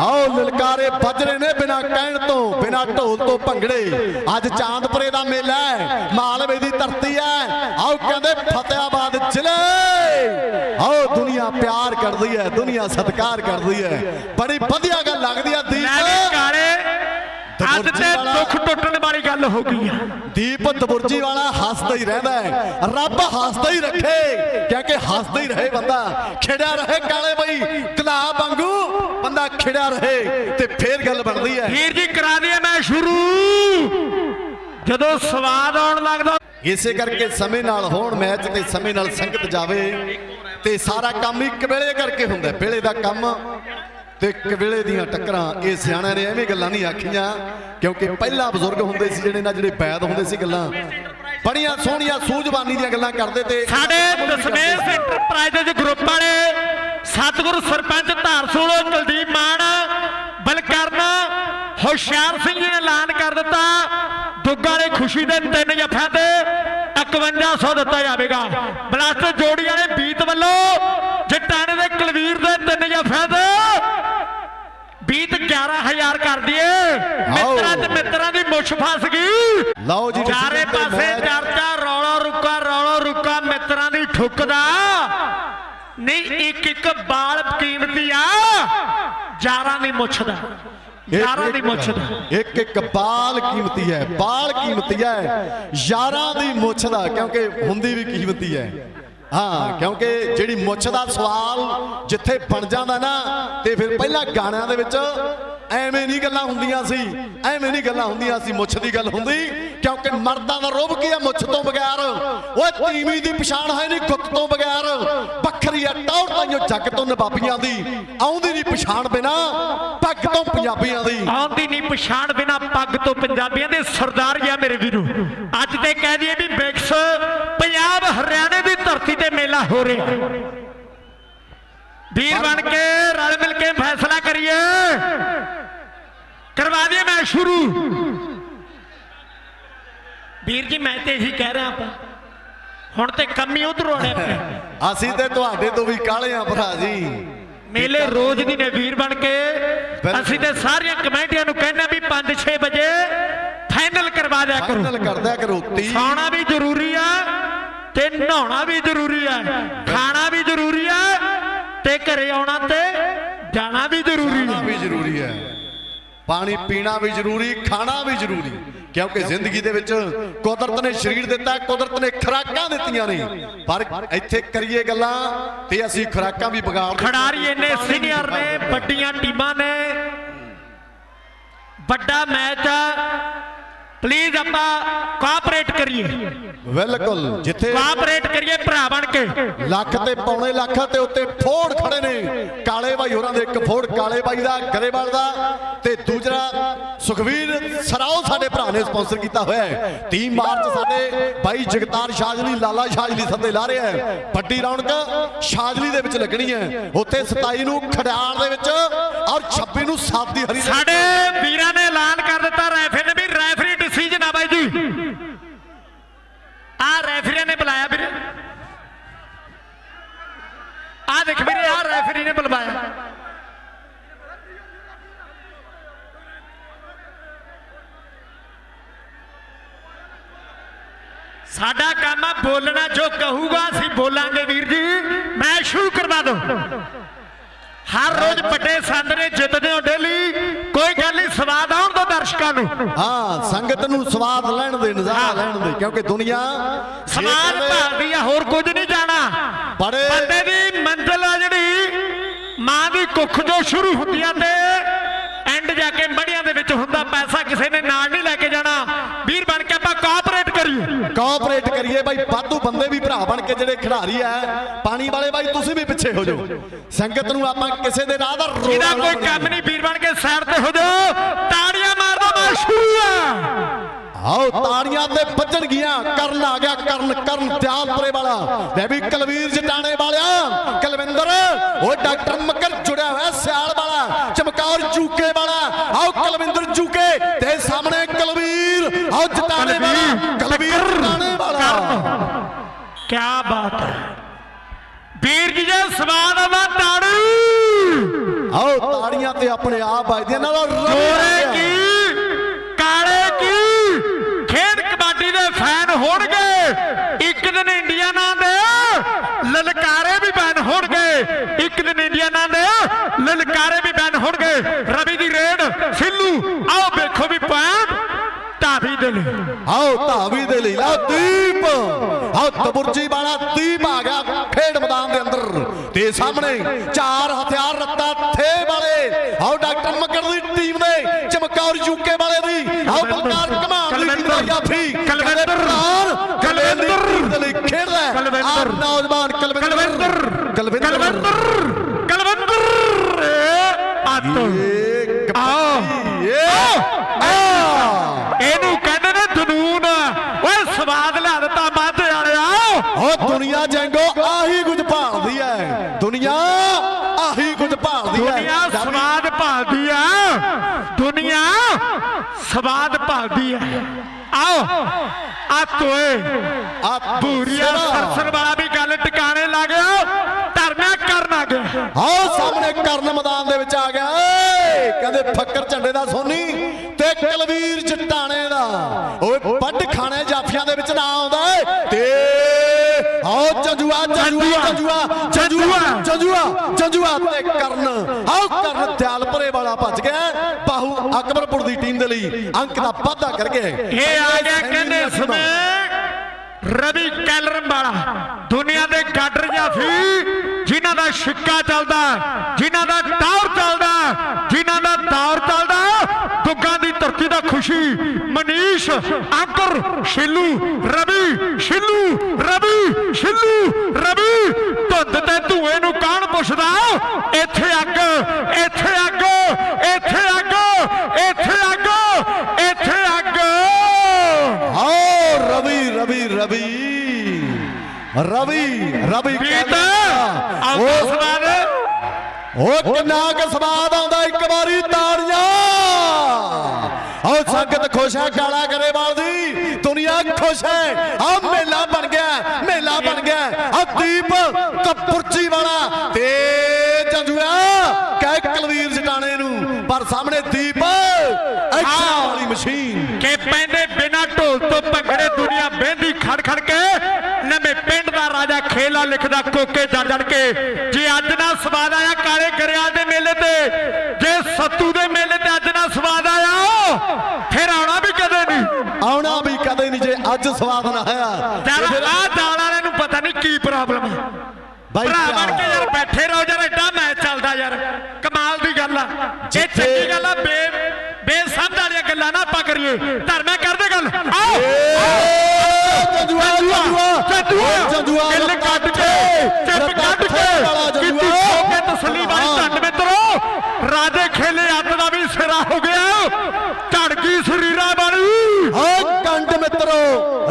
ਆਓ ਲਲਕਾਰੇ ਵੱਜ ਰਹੇ ਨੇ ਬਿਨਾ ਕਹਿਣ ਤੋਂ ਬਿਨਾ ਢੋਲ ਤੋਂ ਭੰਗੜੇ। ਅੱਜ ਚਾਂਦਪੁਰੇ ਦਾ ਮੇਲਾ ਹੈ ਮਾਲਵੇ ਦੀ ਧਰਤੀ ਹੈ। ਆਓ ਕਹਿੰਦੇ ਫਤਿਆਬਾਦ ਜ਼ਿਲ੍ਹੇ। ਆਓ ਦੁਨੀਆ ਪਿਆਰ ਕਰਦੀ ਹੈ ਦੁਨੀਆ ਸਤਿਕਾਰ ਕਰਦੀ ਹੈ। ਬੜੀ ਵਧੀਆ ਗੱਲ ਲੱਗਦੀ ਹੈ ਦੀਪ। ਕਾਲੇ ਅੱਜ ਤੇ ਦੁੱਖ ਟੁੱਟਣ ਵਾਲੀ ਗੱਲ ਹੋ ਗਈ ਆ। ਦੀਪ ਦਬੁਰਜੀ ਵਾਲਾ ਹੱਸਦਾ ਹੀ ਰਹਿੰਦਾ ਹੈ। ਰੱਬ ਹੱਸਦਾ ਹੀ ਰੱਖੇ। ਕਿਉਂਕਿ ਹੱਸਦਾ ਹੀ ਰਹੇ ਬੰਦਾ। ਖਿੜਿਆ ਰਹੇ ਕਾਲੇ ਬਈ। ਗੁਲਾਬ ਵਾਂਗੂ ਬੰਦਾ ਖਿੜਿਆ ਰਹੇ ਤੇ ਫੇਰ ਗੱਲ ਬਣਦੀ ਹੈ। ਵੀਰ ਜੀ ਕਰਾ ਦਈਏ ਮੈਂ ਸ਼ੁਰੂ। ਜਦੋਂ ਸਵਾਦ ਆਉਣ ਲੱਗਦਾ ਇਸੇ ਕਰਕੇ ਸਮੇਂ ਨਾਲ ਹੋਣ ਮੈਚ ਤੇ ਸਮੇਂ ਨਾਲ ਸੰਗਤ ਜਾਵੇ ਤੇ ਸਾਰਾ ਕੰਮ ਇੱਕ ਵੇਲੇ ਕਰਕੇ ਹੁੰਦਾ ਹੈ। ਵੇਲੇ ਦਾ ਕੰਮ ਤੇ ਇੱਕ ਦੀਆਂ ਟੱਕਰਾਂ। ਇਹ ਸਿਆਣਿਆਂ ਨੇ ਐਵੇਂ ਗੱਲਾਂ ਨਹੀਂ ਆਖੀਆਂ, ਕਿਉਂਕਿ ਪਹਿਲਾ ਬਜ਼ੁਰਗ ਹੁੰਦੇ ਸੀ ਜਿਹੜੇ ਨਾ ਜਿਹੜੇ ਬੈਦ ਹੁੰਦੇ ਸੀ ਗੱਲਾਂ। ਬੜੀਆਂ ਸੋਹਣੀਆਂ ਸੂਝਵਾਨੀ ਦੀਆਂ ਗੱਲਾਂ ਕਰਦੇ ਤੇ ਸਾਡੇ ਦਸਮੇਸ਼ ਇੰਟਰਪ੍ਰਾਈਜ਼ ਗਰੁੱਪ ਵਾਲੇ ਸਤਿਗੁਰੂ ਸਰਪੰਚ ਧਾਰਸੂਲੋ ਕੁਲਦੀਪ ਮਾਨ, ਬਲਕਰਨ, ਹੁਸ਼ਿਆਰ ਸਿੰਘ ਜੀ ਨੇ ਐਲਾਨ ਕਰ ਦਿੱਤਾ। ਦੁੱਗਾ ਵਾਲੇ ਖੁਸ਼ੀ ਦੇ ਤਿੰਨ ਜੱਫਿਆਂ ਤੇ 5100 ਦਿੱਤਾ ਜਾਵੇਗਾ। ਬਲਾਸਟਰ ਜੋੜੀ ਵਾਲੇ ਬੀਤ ਵੱਲੋਂ ਜਟਾਣੇ ਦੇ ਕੁਲਵੀਰ ਦੇ ਤਿੰਨ ਜੱਫਿਆਂ 11000 ਕਰ ਦਈਏ। ਮਿੱਤਰਾਂ ਤੇ ਮਿੱਤਰਾਂ ਦੀ ਮੁੱਛ ਫਸ ਗਈ। ਲਓ ਜੀ ਚਾਰੇ ਪਾਸੇ ਚਰਚਾ ਰੌਲਾ ਰੁੱਕਾ ਰੌਲਾ ਰੁੱਕਾ ਮਿੱਤਰਾਂ ਦੀ ਠੁੱਕਦਾ ਨਹੀਂ ਇੱਕ ਇੱਕ ਬਾਲ ਕੀਮਤੀ ਆ। ਜਾਰਾਂ ਦੀ ਮੁੱਛ ਦਾ। ਯਾਰਾਂ ਦੀ ਮੁੱਛ ਦਾ। ਇੱਕ ਇੱਕ ਬਾਲ ਕੀਮਤੀ ਹੈ ਬਾਲ ਕੀਮਤੀ ਹੈ। ਯਾਰਾਂ ਦੀ ਮੁੱਛ ਦਾ ਕਿਉਂਕਿ ਹੁੰਦੀ ਵੀ ਕੀਮਤੀ ਹੈ। ਹਾਂ, ਕਿਉਂਕਿ ਜਿਹੜੀ ਮੁੱਛ ਦਾ ਸਵਾਲ ਜਿੱਥੇ ਬਣ ਜਾਂਦਾ ਨਾ, ਤੇ ਫਿਰ ਪਹਿਲਾਂ ਗਾਣਿਆਂ ਦੇ ਵਿੱਚ ਐਵੇਂ ਨਹੀਂ ਗੱਲਾਂ ਹੁੰਦੀਆਂ ਸੀ, ਐਵੇਂ ਨਹੀਂ ਗੱਲਾਂ ਹੁੰਦੀਆਂ ਸੀ, ਮੁੱਛ ਦੀ ਗੱਲ ਹੁੰਦੀ, ਕਿਉਂਕਿ ਮਰਦਾਂ ਦਾ ਰੋਬ ਕੀ ਹੈ ਮੁੱਛ ਤੋਂ ਬਗੈਰ? ਓਏ ਤੀਵੀਂ ਦੀ ਪਛਾਣ ਹੈ ਨਹੀਂ ਗੁੱਤ ਤੋਂ ਬਗੈਰ। ਵੱਖਰੀ ਹੈ ਟੌਰ ਤਾਈਓ ਜੱਗ ਤੋਂ ਨਵਾਬੀਆਂ ਦੀ, ਆਉਂਦੀ ਨਹੀਂ ਪਛਾਣ ਬਿਨਾ ਪੱਗ ਤੋਂ ਪੰਜਾਬੀਆਂ ਦੀ। ਆਉਂਦੀ ਨਹੀਂ ਪਛਾਣ ਬਿਨਾ ਪੱਗ ਤੋਂ ਪੰਜਾਬੀਆਂ ਦੇ ਸਰਦਾਰ ਗਿਆ ਮੇਰੇ ਵੀਰੋ। ਅੱਜ ਤੇ ਕਹਿ ਦਈਏ ਵੀ ਬਿਕਸ ਪੰਜਾਬ, ਹਰਿਆਣੇ ਦੀ ਧਰਤੀ ਤੇ ਮੇਲਾ ਹੋ ਰਿਹਾ। ਵੀਰ ਬਣ ਕੇ ਰਲ ਮਿਲ ਕੇ ਫੈਸਲਾ ਕਰੀਏ। ਕਰਵਾ ਦਈਏ ਮੈਂ ਸ਼ੁਰੂ। ਵੀਰ ਜੀ ਮੈਂ ਤੇ ਇਹੀ ਕਹਿ ਰਿਹਾ ਆਪਾਂ। ਹੁਣ ਤੇ ਕੰਮੀ ਉਧਰ ਹੋਣੇ ਪਏ ਅਸੀਂ ਤੇ ਤੁਹਾਡੇ ਤੋਂ ਵੀ ਕਾਲੇ ਆ ਭਰਾ ਜੀ। ਮੇਲੇ ਰੋਜ਼ ਦੀ ਨੇ ਵੀਰ ਬਣ ਕੇ। ਅਸੀਂ ਤੇ ਸਾਰੀਆਂ ਕਮੇਟੀਆਂ ਨੂੰ ਕਹਿੰਦੇ ਵੀ 5-6 ਵਜੇ ਫਾਈਨਲ ਕਰਵਾ ਦਿਆ ਕਰੋ। ਫਾਈਨਲ ਕਰਦਿਆ ਕਰੋ ਤੀ ਸੌਣਾ ਵੀ ਜ਼ਰੂਰੀ ਆ। ਤੇ ਨਹਾਉਣਾ ਵੀ ਜ਼ਰੂਰੀ ਆ ਖਾਣਾ ਵੀ ਜ਼ਰੂਰੀ ਆ ਤੇ ਘਰੇ ਆਉਣਾ ਤੇ ਜਾਣਾ ਵੀ ਜ਼ਰੂਰੀ ਆ। ਵੀ ਜ਼ਰੂਰੀ ਹੈ ਪਾਣੀ ਪੀਣਾ ਵੀ ਜ਼ਰੂਰੀ ਖਾਣਾ ਵੀ ਜ਼ਰੂਰੀ। ਕਿਉਂਕਿ ਜ਼ਿੰਦਗੀ ਦੇ ਵਿੱਚ ਕੁਦਰਤ ਨੇ ਸਰੀਰ ਦਿੱਤਾ ਕੁਦਰਤ ਨੇ ਖੁਰਾਕਾਂ ਦਿੱਤੀਆਂ ਨੇ। ਪਰ ਇੱਥੇ ਕਰੀਏ ਗੱਲਾਂ ਤੇ ਅਸੀਂ ਖੁਰਾਕਾਂ ਵੀ ਵਿਗਾੜ। ਖਿਡਾਰੀ ਇੰਨੇ ਸੀਨੀਅਰ ਨੇ ਵੱਡੀਆਂ ਟੀਮਾਂ ਨੇ। ਵੱਡਾ ਮੈਚ ਆ। ਪਲੀਜ਼ ਆਪਾਂ ਕੋਆਪਰੇਟ ਕਰੀਏ। ਬਿਲਕੁਲ ਜਿੱਥੇ ਕੋਆਪਰੇਟ ਕਰੀਏ ਭਰਾ ਬਣ ਕੇ। ਲੱਖ ਤੇ ਪੌਣੇ ਲੱਖ ਤੇ ਉੱਤੇ ਫੋੜ ਖੜੇ ਨੇ। ਕਾਲੇ ਬਾਈ ਹੋਰਾਂ ਦੇ ਇੱਕ ਫੋੜ ਕਾਲੇ ਬਾਈ ਦਾ ਗਰੇਵਾਲ ਦਾ ਤੇ ਦੂਜਾ ਸੁਖਵੀਰ ਸਰਾਓ ਸਾਡੇ ਭਰਾ ਨੇ ਸਪਾਂਸਰ ਕੀਤਾ ਹੋਇਆ ਹੈ। 30 ਮਾਰਚ ਸਾਡੇ ਬਾਈ ਜਗਤਾਰ ਸ਼ਾਜਲੀ ਲਾਲਾ ਸ਼ਾਜਲੀ ਸੱਦੇ ਲਾ ਰਿਹਾ ਹੈ। ਵੱਡੀ ਰੌਣਕ ਸ਼ਾਜਲੀ ਦੇ ਵਿੱਚ ਲੱਗਣੀ ਹੈ। ਉੱਥੇ 27 ਨੂੰ ਖੜਿਆਲ ਦੇ ਵਿੱਚ ਔਰ 26 ਨੂੰ ਸਾਦੀ ਹਰੀ। ਸਾਡੇ ਵੀਰਾਂ ਨੇ ਐਲਾਨ ਕਰ ਦਿੱਤਾ ਰੈਫਰੀ ਨੇ ਵੀ ਰੈਫਰੀ ਡਿਸੀਜਨ ਆ ਬਾਈ ਜੀ ਆ ਰੈਫਰੀ ਨੇ ਬੁਲਾਇਆ ਵੀਰੇ ਆ ਦੇਖ ਵੀਰੇ ਆ ਰੈਫਰੀ ਨੇ ਬੁਲਵਾਇਆ ਸਾਡਾ ਕੰਮ ਆ ਬੋਲਣਾ ਜੋ ਕਹੂਗਾ ਅਸੀਂ ਬੋਲਾਂਗੇ ਵੀਰ ਜੀ। ਮੈਂ ਸ਼ੁਰੂ ਕਰਵਾ ਦੋ ਹਰ ਰੋਜ਼ ਵੱਡੇ ਸੰਦ ਨੇ ਜਿੱਤਦੇ ਹੋ ਡੇਲੀ। ਕੋਈ ਗੱਲ ਨਹੀਂ ਸਵਾਦ ਆਉਣ ਦੋ ਦਰਸ਼ਕਾਂ ਨੂੰ। ਹਾਂ ਸੰਗਤ ਨੂੰ ਸਵਾਦ ਲੈਣ ਦੇ ਨਜ਼ਾਰਾ ਲੈਣ ਦੇ ਕਿਉਂਕਿ ਦੁਨੀਆ ਸਮਾਨ ਭਾਲਦੀ ਆ ਹੋਰ ਕੁਝ ਨਹੀਂ ਜਾਣਾ। ਬੜੇ ਬੰਦੇ ਦੀ ਮੰਜ਼ਿਲ ਆ ਜਿਹੜੀ ਮਾਂ ਦੀ ਕੁੱਖ ਜੋ ਸ਼ੁਰੂ ਹੁੰਦੀ ਆ ਤੇ ਐਂਡ ਜਾ ਕੇ ਮੜੀਆਂ ਦੇ ਵਿੱਚ ਹੁੰਦਾ ਪੈਸਾ ਕਿਸੇ ਨੇ ਨਾਲ ਨਹੀਂ ਲੈ ਕੇ ਜਾਣਾ ਵੀਰ ਬਣ ਕੇ ਆਪਾਂ ਕੋਆਪਰੇਟ ਕਰੀਏ ਕੋਆਪਰੇਟ ਕਰੀਏ ਬਾਈ ਵਾਧੂ ਬੰਦੇ ਵੀ ਭਰਾ ਬਣ ਕੇ ਜਿਹੜੇ ਖਿਡਾਰੀ ਐ ਪਾਣੀ ਵਾਲੇ ਬਾਈ ਤੁਸੀਂ ਵੀ ਪਿੱਛੇ ਹੋ ਜਾਓ। ਸੰਗਤ ਨੂੰ ਆਪਾਂ ਕਿਸੇ ਦੇ ਰਾਹ ਦਾ ਇਹਦਾ ਕੋਈ। ਕੰਮ ਨਹੀਂ ਵੀਰ ਬਣ ਕੇ ਸਾਈਡ ਤੇ ਹੋ ਜਾਓ ਤਾੜੀਆਂ ਮਾਰ ਦੋ ਮੈਂ ਸ਼ੁਰੂ ਆ। ਆਓ ਤਾੜੀਆਂ ਤੇ ਵੱਜਣਗੀਆਂ ਕਰਨ ਆ ਗਿਆ ਕਰਨ ਕਰਨ ਦਿਆਲਪੁਰੇ ਵਾਲਾ। ਲੈ ਵੀ ਕਲਵੀਰ ਜਟਾਣੇ ਵਾਲਿਆ ਕਲਵਿੰਦਰ ਓ ਡਾਕਟਰ ਮੱਕਰ ਜੁੜਿਆ ਹੋਇਆ ਸਿਆਲ ਵਾਲਾ ਚਮਕੌਰ ਜੂਕੇ ਵਾਲਾ। ਆਓ ਕਲਵਿੰਦਰ ਜੂਕੇ ਤੇ ਸਾਹਮਣੇ ਕਲਵੀਰ। ਜਟਾਣੇ ਵਾਲਾ ਕਲਵੀਰ ਜਟਾਣੇ ਵਾਲਾ। ਕੀ ਬਾਤ ਹੈ। ਵੀਰ ਜੀ ਜੇ ਸਵਾਦ ਆਵਾ ਤਾੜੀ। ਆਓ ਤਾੜੀਆਂ ਤੇ ਆਪਣੇ ਆਪ ਵੱਜਦੀਆਂ ਨਾਲ ਗੋਰੇ ਕੀ ਕਾਲੇ ਕੀ? ਖੇਡ ਕਬੱਡੀ ਦੇ ਫੈਨ ਹੋਣਗੇ। ਇੱਕ ਦਿਨ ਇੰਡੀਆ ਨਾਂ ਦੇ ਲਲਕਾਰੇ ਵੀ ਬੈਨ ਹੋਣਗੇ। ਇੱਕ ਦਿਨ ਇੰਡੀਆ ਨਾਂ ਦੇ ਲਲਕਾਰੇ ਵੀ ਬੈਨ ਹੋਣਗੇ ਰਵੀ ਦੀ ਰੇਡ ਸਿੱਲੂ ਆਓ ਵੇਖੋ ਵੀ ਪੁਆਇੰਟ ਢਾਬੀ ਦੇ ਲਈ ਆਓ ਧਾਵੀ ਦੇ ਲਈ। ਆਓ ਦੀਪ। ਆਓ ਤਬੁਰਜੀ ਵਾਲਾ ਦੀਪ ਆ ਗਿਆ ਖੇਡ ਮੈਦਾਨ ਦੇ ਅੰਦਰ। ਤੇ ਸਾਹਮਣੇ ਚਾਰ ਹਥਿਆਰ ਰੱਤਾ ਥੇ ਵਾਲੇ। ਆਓ ਡਾਕਟਰ ਮੱਕੜ ਦੀ ਟੀਮ ਦੇ ਚਮਕੌਰ ਯੂਕੇ ਵਾਲੇ ਦੀ। ਆਓ ਬਲਕਾਰ ਕਮਾਨ ਦੀ ਟੀਮ ਦਾ ਜਾਫੀ ਕਲਵਿੰਦਰ, ਕਲਵਿੰਦਰ। ਦੇ ਲਈ ਖੇਡਦਾ ਆਹ ਨੌਜਵਾਨ ਕਲਵਿੰਦਰ। ਕਲਵਿੰਦਰ। ਕਲਵਿੰਦਰ। ਕਲਵੰਦਰ। ਕਲਵੰਦਰ ਆਤੋ ਏ ਆਓ ਏ ਆ ਇਹਨੂੰ ਕਹਿੰਦੇ ਨੇ ਜਨੂਨ ਓਏ ਸਵਾਦ ਲਿਆ ਦਿੱਤਾ ਮਾਝੇ ਵਾਲਿਆ ਓ ਦੁਨੀਆ ਜੰਗੋ ਆਹੀ ਕੁਝ ਭਾਲਦੀ ਐ। ਦੁਨੀਆ ਆਹੀ ਕੁਝ ਭਾਲਦੀ ਐ। ਦੁਨੀਆ ਸਵਾਦ ਭਾਲਦੀ ਆ ਦੁਨੀਆ ਸਵਾਦ ਭਾਲਦੀ ਆ ਆਓ ਆ ਤੋਏ ਆ ਬੂਰੀਆ ਸਰਸਰ ਵਾਲਾ ਵੀ ਗੱਲ ਟਿਕਾਣੇ ਲਾ ਗਿਆ। ਧਰਨਾ ਕਰਨ ਆ ਗਿਆ। ਆਓ ਸਾਹਮਣੇ ਕਰਨ ਮੈਦਾਨ ਦੇ ਵਿੱਚ ਆ ਗਿਆ। ਏ ਕਹਿੰਦੇ ਫੱਕਰ ਝੰਡੇ ਦਾ ਸੋਨੀ ਤੇ ਕਲਵੀਰ ਚਟਾਣੇ ਦਾ। ਓਏ ਵੱਡ ਖਾਣੇ ਜਾਫੀਆਂ ਦੇ ਵਿੱਚ ਨਾ ਆਉਂਦਾ। ਜੰਜੂਆ ਜੰਜੂਆ ਜੰਜੂਆ ਜੰਜੂਆ ਜੰਜੂਆ। ਜੰਜੂਆ ਤੇ ਕਰਨ। ਆਓ ਕਰਨ ਦਿਆਲਪੁਰੇ ਵਾਲਾ ਭੱਜ ਗਿਆ। ਬਾਹੂ ਅਕਬਰਪੁਰ ਦੀ ਟੀਮ ਦੇ ਲਈ ਅੰਕ ਦਾ ਵਾਧਾ ਕਰ ਗਿਆ ਇਹ ਆ ਗਿਆ ਕਹਿੰਦੇ ਸਮੇਂ ਰਵੀ ਕੈਲਰਮ ਵਾਲਾ। ਦੁਨੀਆ ਦੇ ਗਾਡਰ ਜਾਫੀ ਜਿਨ੍ਹਾਂ ਦਾ ਸਿੱਕਾ ਚੱਲਦਾ ਜਿਨ੍ਹਾਂ ਦਾ ਟਾਵਰ ਚੱਲਦਾ ਜਿਨ੍ਹਾਂ ਦਾ ਦੌਰ ਚੱਲਦਾ ਦੁੱਗਾਂ ਦੀ ਧਰਤੀ ਦਾ ਖੁਸ਼ੀ। ਮਨੀਸ਼ ਅੰਕੁਰ ਸ਼ਿੱਲੂ ਰਵੀ ਸ਼ਿੱਲੂ ਰਵੀ ਸ਼ਿੱਲੂ ਰਵੀ ਧੁੰਦ ਤੇ ਧੂਏ ਨੂੰ ਕੌਣ ਪੁੱਛਦਾ? ਇੱਥੇ ਅੱਗ ਇੱਥੇ ਅੱਗ ਇੱਥੇ ਅੱਗ ਇੱਥੇ ਅੱਗ ਇੱਥੇ ਅੱਗ। ਆਓ ਰਵੀ ਰਵੀ ਰਵੀ। ਰਵੀ ਰਵੀ ਕਹਿੰਦਾ, ਉਹ ਸਵਾਦ। ਉਹ ਕਿੰਨਾ ਕੁ ਸਵਾਦ ਆਉਂਦਾ ਇੱਕ ਵਾਰੀ ਤਾੜੀਆਂ। ਆਓ ਸੰਗਤ ਖੁਸ਼ ਹੈ ਕਾਲਾ ਗਰੇਵਾਲ ਦੀ। ਦੁਨੀਆ ਖੁਸ਼ ਹੈ। ਆ ਮੇਲਾ ਬਣ ਗਿਆ ਮੇਲਾ ਬਣ ਗਿਆ ਆ ਦੀਪ ਕਪੁਰਚੀ ਵਾਲਾ ਤੇ ਜੰਜੂਆ ਕਹਿ ਕਲਵੀਰ ਜਟਾਣੇ ਨੂੰ। ਪਰ ਸਾਹਮਣੇ ਦੀਪ ਐਕਸ਼ਨ ਵਾਲੀ ਮਸ਼ੀਨ। ਕਿ ਪੈਂਦੇ ਬਿਨਾ ਢੋਲ ਤੋਂ ਭੰਗੜੇ ਦੁਨੀਆ ਬਹਿੰਦੀ ਖੜ ਖੜ ਕੇ ਨਵੇਂ ਪਿੰਡ ਦਾ ਰਾਜਾ ਖੇਲਾ ਲਿਖਦਾ ਕੋਕੇ ਜੜ ਜੜ ਕੇ। ਜੇ ਅੱਜ ਨਾ ਸਵਾਦ ਆਇਆ ਕਾਲੇ ਗਰਿਆਲ ਦੇ ਮੇਲੇ ਤੇ ਜੇ ਸੱਤੂ ਦੇ ਮੇਲੇ ਤੇ ਅੱਜ ਨਾ ਸਵਾਦ ਆਇਆ ਫਿਰ ਆਉਣਾ ਵੀ ਕਦੇ ਨਹੀਂ ਆਉਣਾ ਵੀ ਕਦੇ ਨਹੀਂ ਜੇ ਅੱਜ ਸਵਾਦ ਨਾ ਆਇਆ ਯਾਰ ਆਹ ਦਾਲ ਵਾਲਿਆਂ ਨੂੰ ਪਤਾ ਨਹੀਂ ਕੀ ਪ੍ਰੋਬਲਮ ਹੈ ਬਾਈ ਭਰਾ ਬਣ ਕੇ ਯਾਰ ਬੈਠੇ ਰਹੋ ਯਾਰ ਐਡਾ ਮੈਚ ਚੱਲਦਾ ਯਾਰ। ਕਮਾਲ ਦੀ ਗੱਲ ਆ। ਇਹ ਚੰਗੀ ਗੱਲ ਆ ਬੇ ਬੇਸਮਝ ਵਾਲੀਆਂ ਗੱਲਾਂ ਨਾ ਆਪਾਂ ਕਰੀਏ। ਧਰਮੇ ਕਰਦੇ ਗੱਲ। ਆਓ! ਜੰਜੂਆ ਜੰਜੂਆ! ਜੰਜੂਆ! ਜੰਜੂਆ! ਗਿੱਲ ਕੱਢ ਕੇ ਚਿੱਪ ਕੱਢ ਕੇ। ਕੀਤੀ ਸੋਕੇ ਤਸੱਲੀ ਵਾਲੀ ਢੰਡ ਮਿੱਤਰੋ। ਰਾਜੇ ਖੇਲੇ ਅੱਤ ਦਾ ਵੀ ਸਿਰਾ ਹੋ ਗਿਆ। ਓ ਕੰਡ ਮਿੱਤਰੋ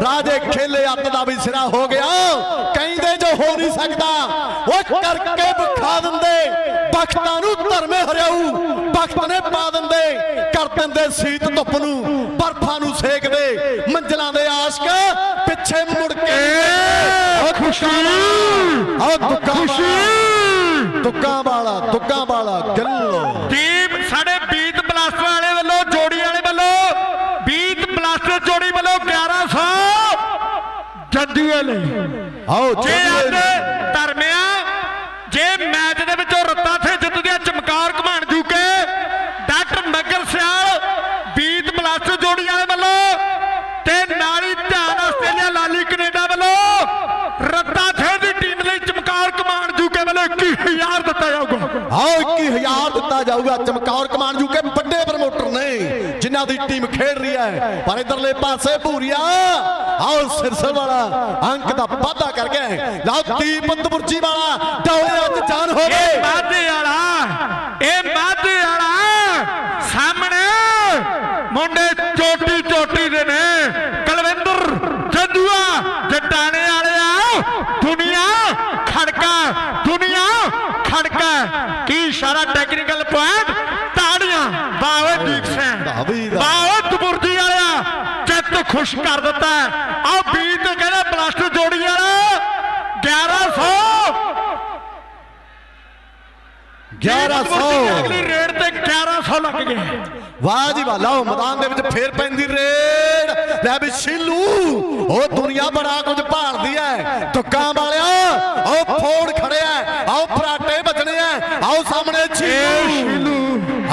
ਰਾਜੇ ਖੇਲੇ ਅੱਤ ਦਾ ਵੀ ਸਿਰਾ ਹੋ ਗਿਆ। ਕਹਿੰਦੇ ਜੋ ਹੋ ਨਹੀਂ ਸਕਦਾ ਉਹ ਕਰਕੇ ਵਿਖਾ ਦਿੰਦੇ। ਬਖਤਾਂ ਨੂੰ ਧਰਮੇ ਹਰਿਆਊ ਬਖਤ ਨੇ ਪਾ ਦਿੰਦੇ। ਕਰ ਦਿੰਦੇ ਸੀਤ ਧੁੱਪ ਨੂੰ ਬਰਫਾਂ ਨੂੰ ਸੇਕਦੇ। ਮੰਜ਼ਲਾਂ ਦੇ ਆਸ਼ਕ ਪਿੱਛੇ ਮੁੜ ਕੇ। ਏ ਖੁਸ਼ੀ। ਓ ਦੁੱਕਾ ਖੁਸ਼ੀ। ਦੁੱਕਾ ਵਾਲਾ ਦੁੱਕਾ ਵਾਲਾ ਗਿੱਲ। ਟੀਮ ਸਾਡੇ ਬੀਤ ਬਲਾਸਟਰ ਵਾਲੇ ਵੱਲੋਂ ਜੋੜੀ ਵਾਲੇ ਵੱਲੋਂ ਬੀਤ ਵੱਲੋਂ 1100 ਜੱਦੂਏ ਲਈ। ਆਓ ਜੇ ਅੱਜ। ਧਰਮਿਆ ਜੇ ਮੈਚ ਦੇ ਵਿੱਚੋਂ ਰੱਤਾ ਥੇ ਜਿੱਤਦਿਆ ਚਮਕਾਰ ਘਮਾਣ ਜੂਕੇ ਡਾਕਟਰ ਮੱਗਰ ਸਿਆਲ ਬੀਤ ਬਲਾਸਟਰ ਜੋੜੀ ਵਾਲੇ ਵੱਲੋਂ ਤੇ ਨਾਲੀ ਧਿਆਨ ਆਸਟ੍ਰੇਲੀਆ ਲਾਲੀ ਕੈਨੇਡਾ ਵੱਲੋਂ ਰੱਤਾ ਥੇ ਦੀ ਟੀਮ ਲਈ ਚਮਕਾਰ ਘਮਾਣ ਜੂਕੇ ਵੱਲੋਂ 21000 ਦਿੱਤਾ ਜਾਊਗਾ। ਆਓ 21000 ਦਿੱਤਾ ਜਾਊਗਾ। ਚਮਕੌਰ ਕਮਾਨ ਜੂ ਕੇ ਵੱਡੇ ਪ੍ਰਮੋਟਰ ਨੇ। ਜਿਨ੍ਹਾਂ ਦੀ ਟੀਮ ਖੇਡ ਰਹੀ ਹੈ। ਪਰ ਇਧਰਲੇ ਪਾਸੇ ਭੂਰੀਆ ਆਓ ਸਿਰਸਲ ਵਾਲਾ ਅੰਕ ਦਾ ਵਾਧਾ ਕਰ ਗਿਆ ਲਓ ਦੀਪਤ ਬੁਰਜੀ ਵਾਲਾ ਡੌਲਿਆਂ 'ਚ ਜਾਨ ਹੋਵੇ ਮਾਝੇ ਵਾਲਾ ਇਹ ਮਾਝੇ ਵਾਲਾ ਸਾਹਮਣੇ ਮੁੰਡੇ ਚੋਟੀ ਚੋਟੀ ਦੇ ਨੇ ਕਲਵਿੰਦਰ ਜੰਦੂਆ ਜਟਾਣੇ ਵਾਲਿਆ ਦੁਨੀਆ ਖੜਕਾ ਦੁਨੀਆ ਖੜਕਾ ਕੀ ਇਸ਼ਾਰਾ ਟੈਕਨੀਕਲ ਪੁਆਇੰਟ ਤਾੜੀਆਂ ਬਾਵੇ ਦੀਪ ਸਿੰਘ ਬਾਵੇ ਦਬੁਰਜੀ ਵਾਲਿਆ ਚਿੱਤ ਖੁਸ਼ ਕਰ ਦਿੱਤਾ ਆਹ ਬੀਤ ਕਹਿੰਦਾ ਬਲਾਸਟਰ ਜੋੜੀ ਵਾਲਾ 1100 1100 ਅਗਲੀ ਰੇਡ ਤੇ 1100 ਲੱਗ ਗਏ। ਵਾਹ ਜੀ ਵਾਹ ਲਓ ਮੈਦਾਨ ਦੇ ਵਿੱਚ ਫੇਰ ਪੈਂਦੀ ਰੇਡ। ਲੈ ਵੀ ਸ਼ੀਲੂ ਉਹ ਦੁਨੀਆ ਬੜਾ ਕੁਝ ਭਾਲਦੀ ਐ ਤੁੱਕਾਂ ਵਾਲਿਆ ਉਹ ਫੋੜ ਖੜਿਆ ਆਓ ਫਰਾਟੇ ਵੱਜਣੇ ਐ ਆਓ ਸਾਹਮਣੇ ਛੀਲੂ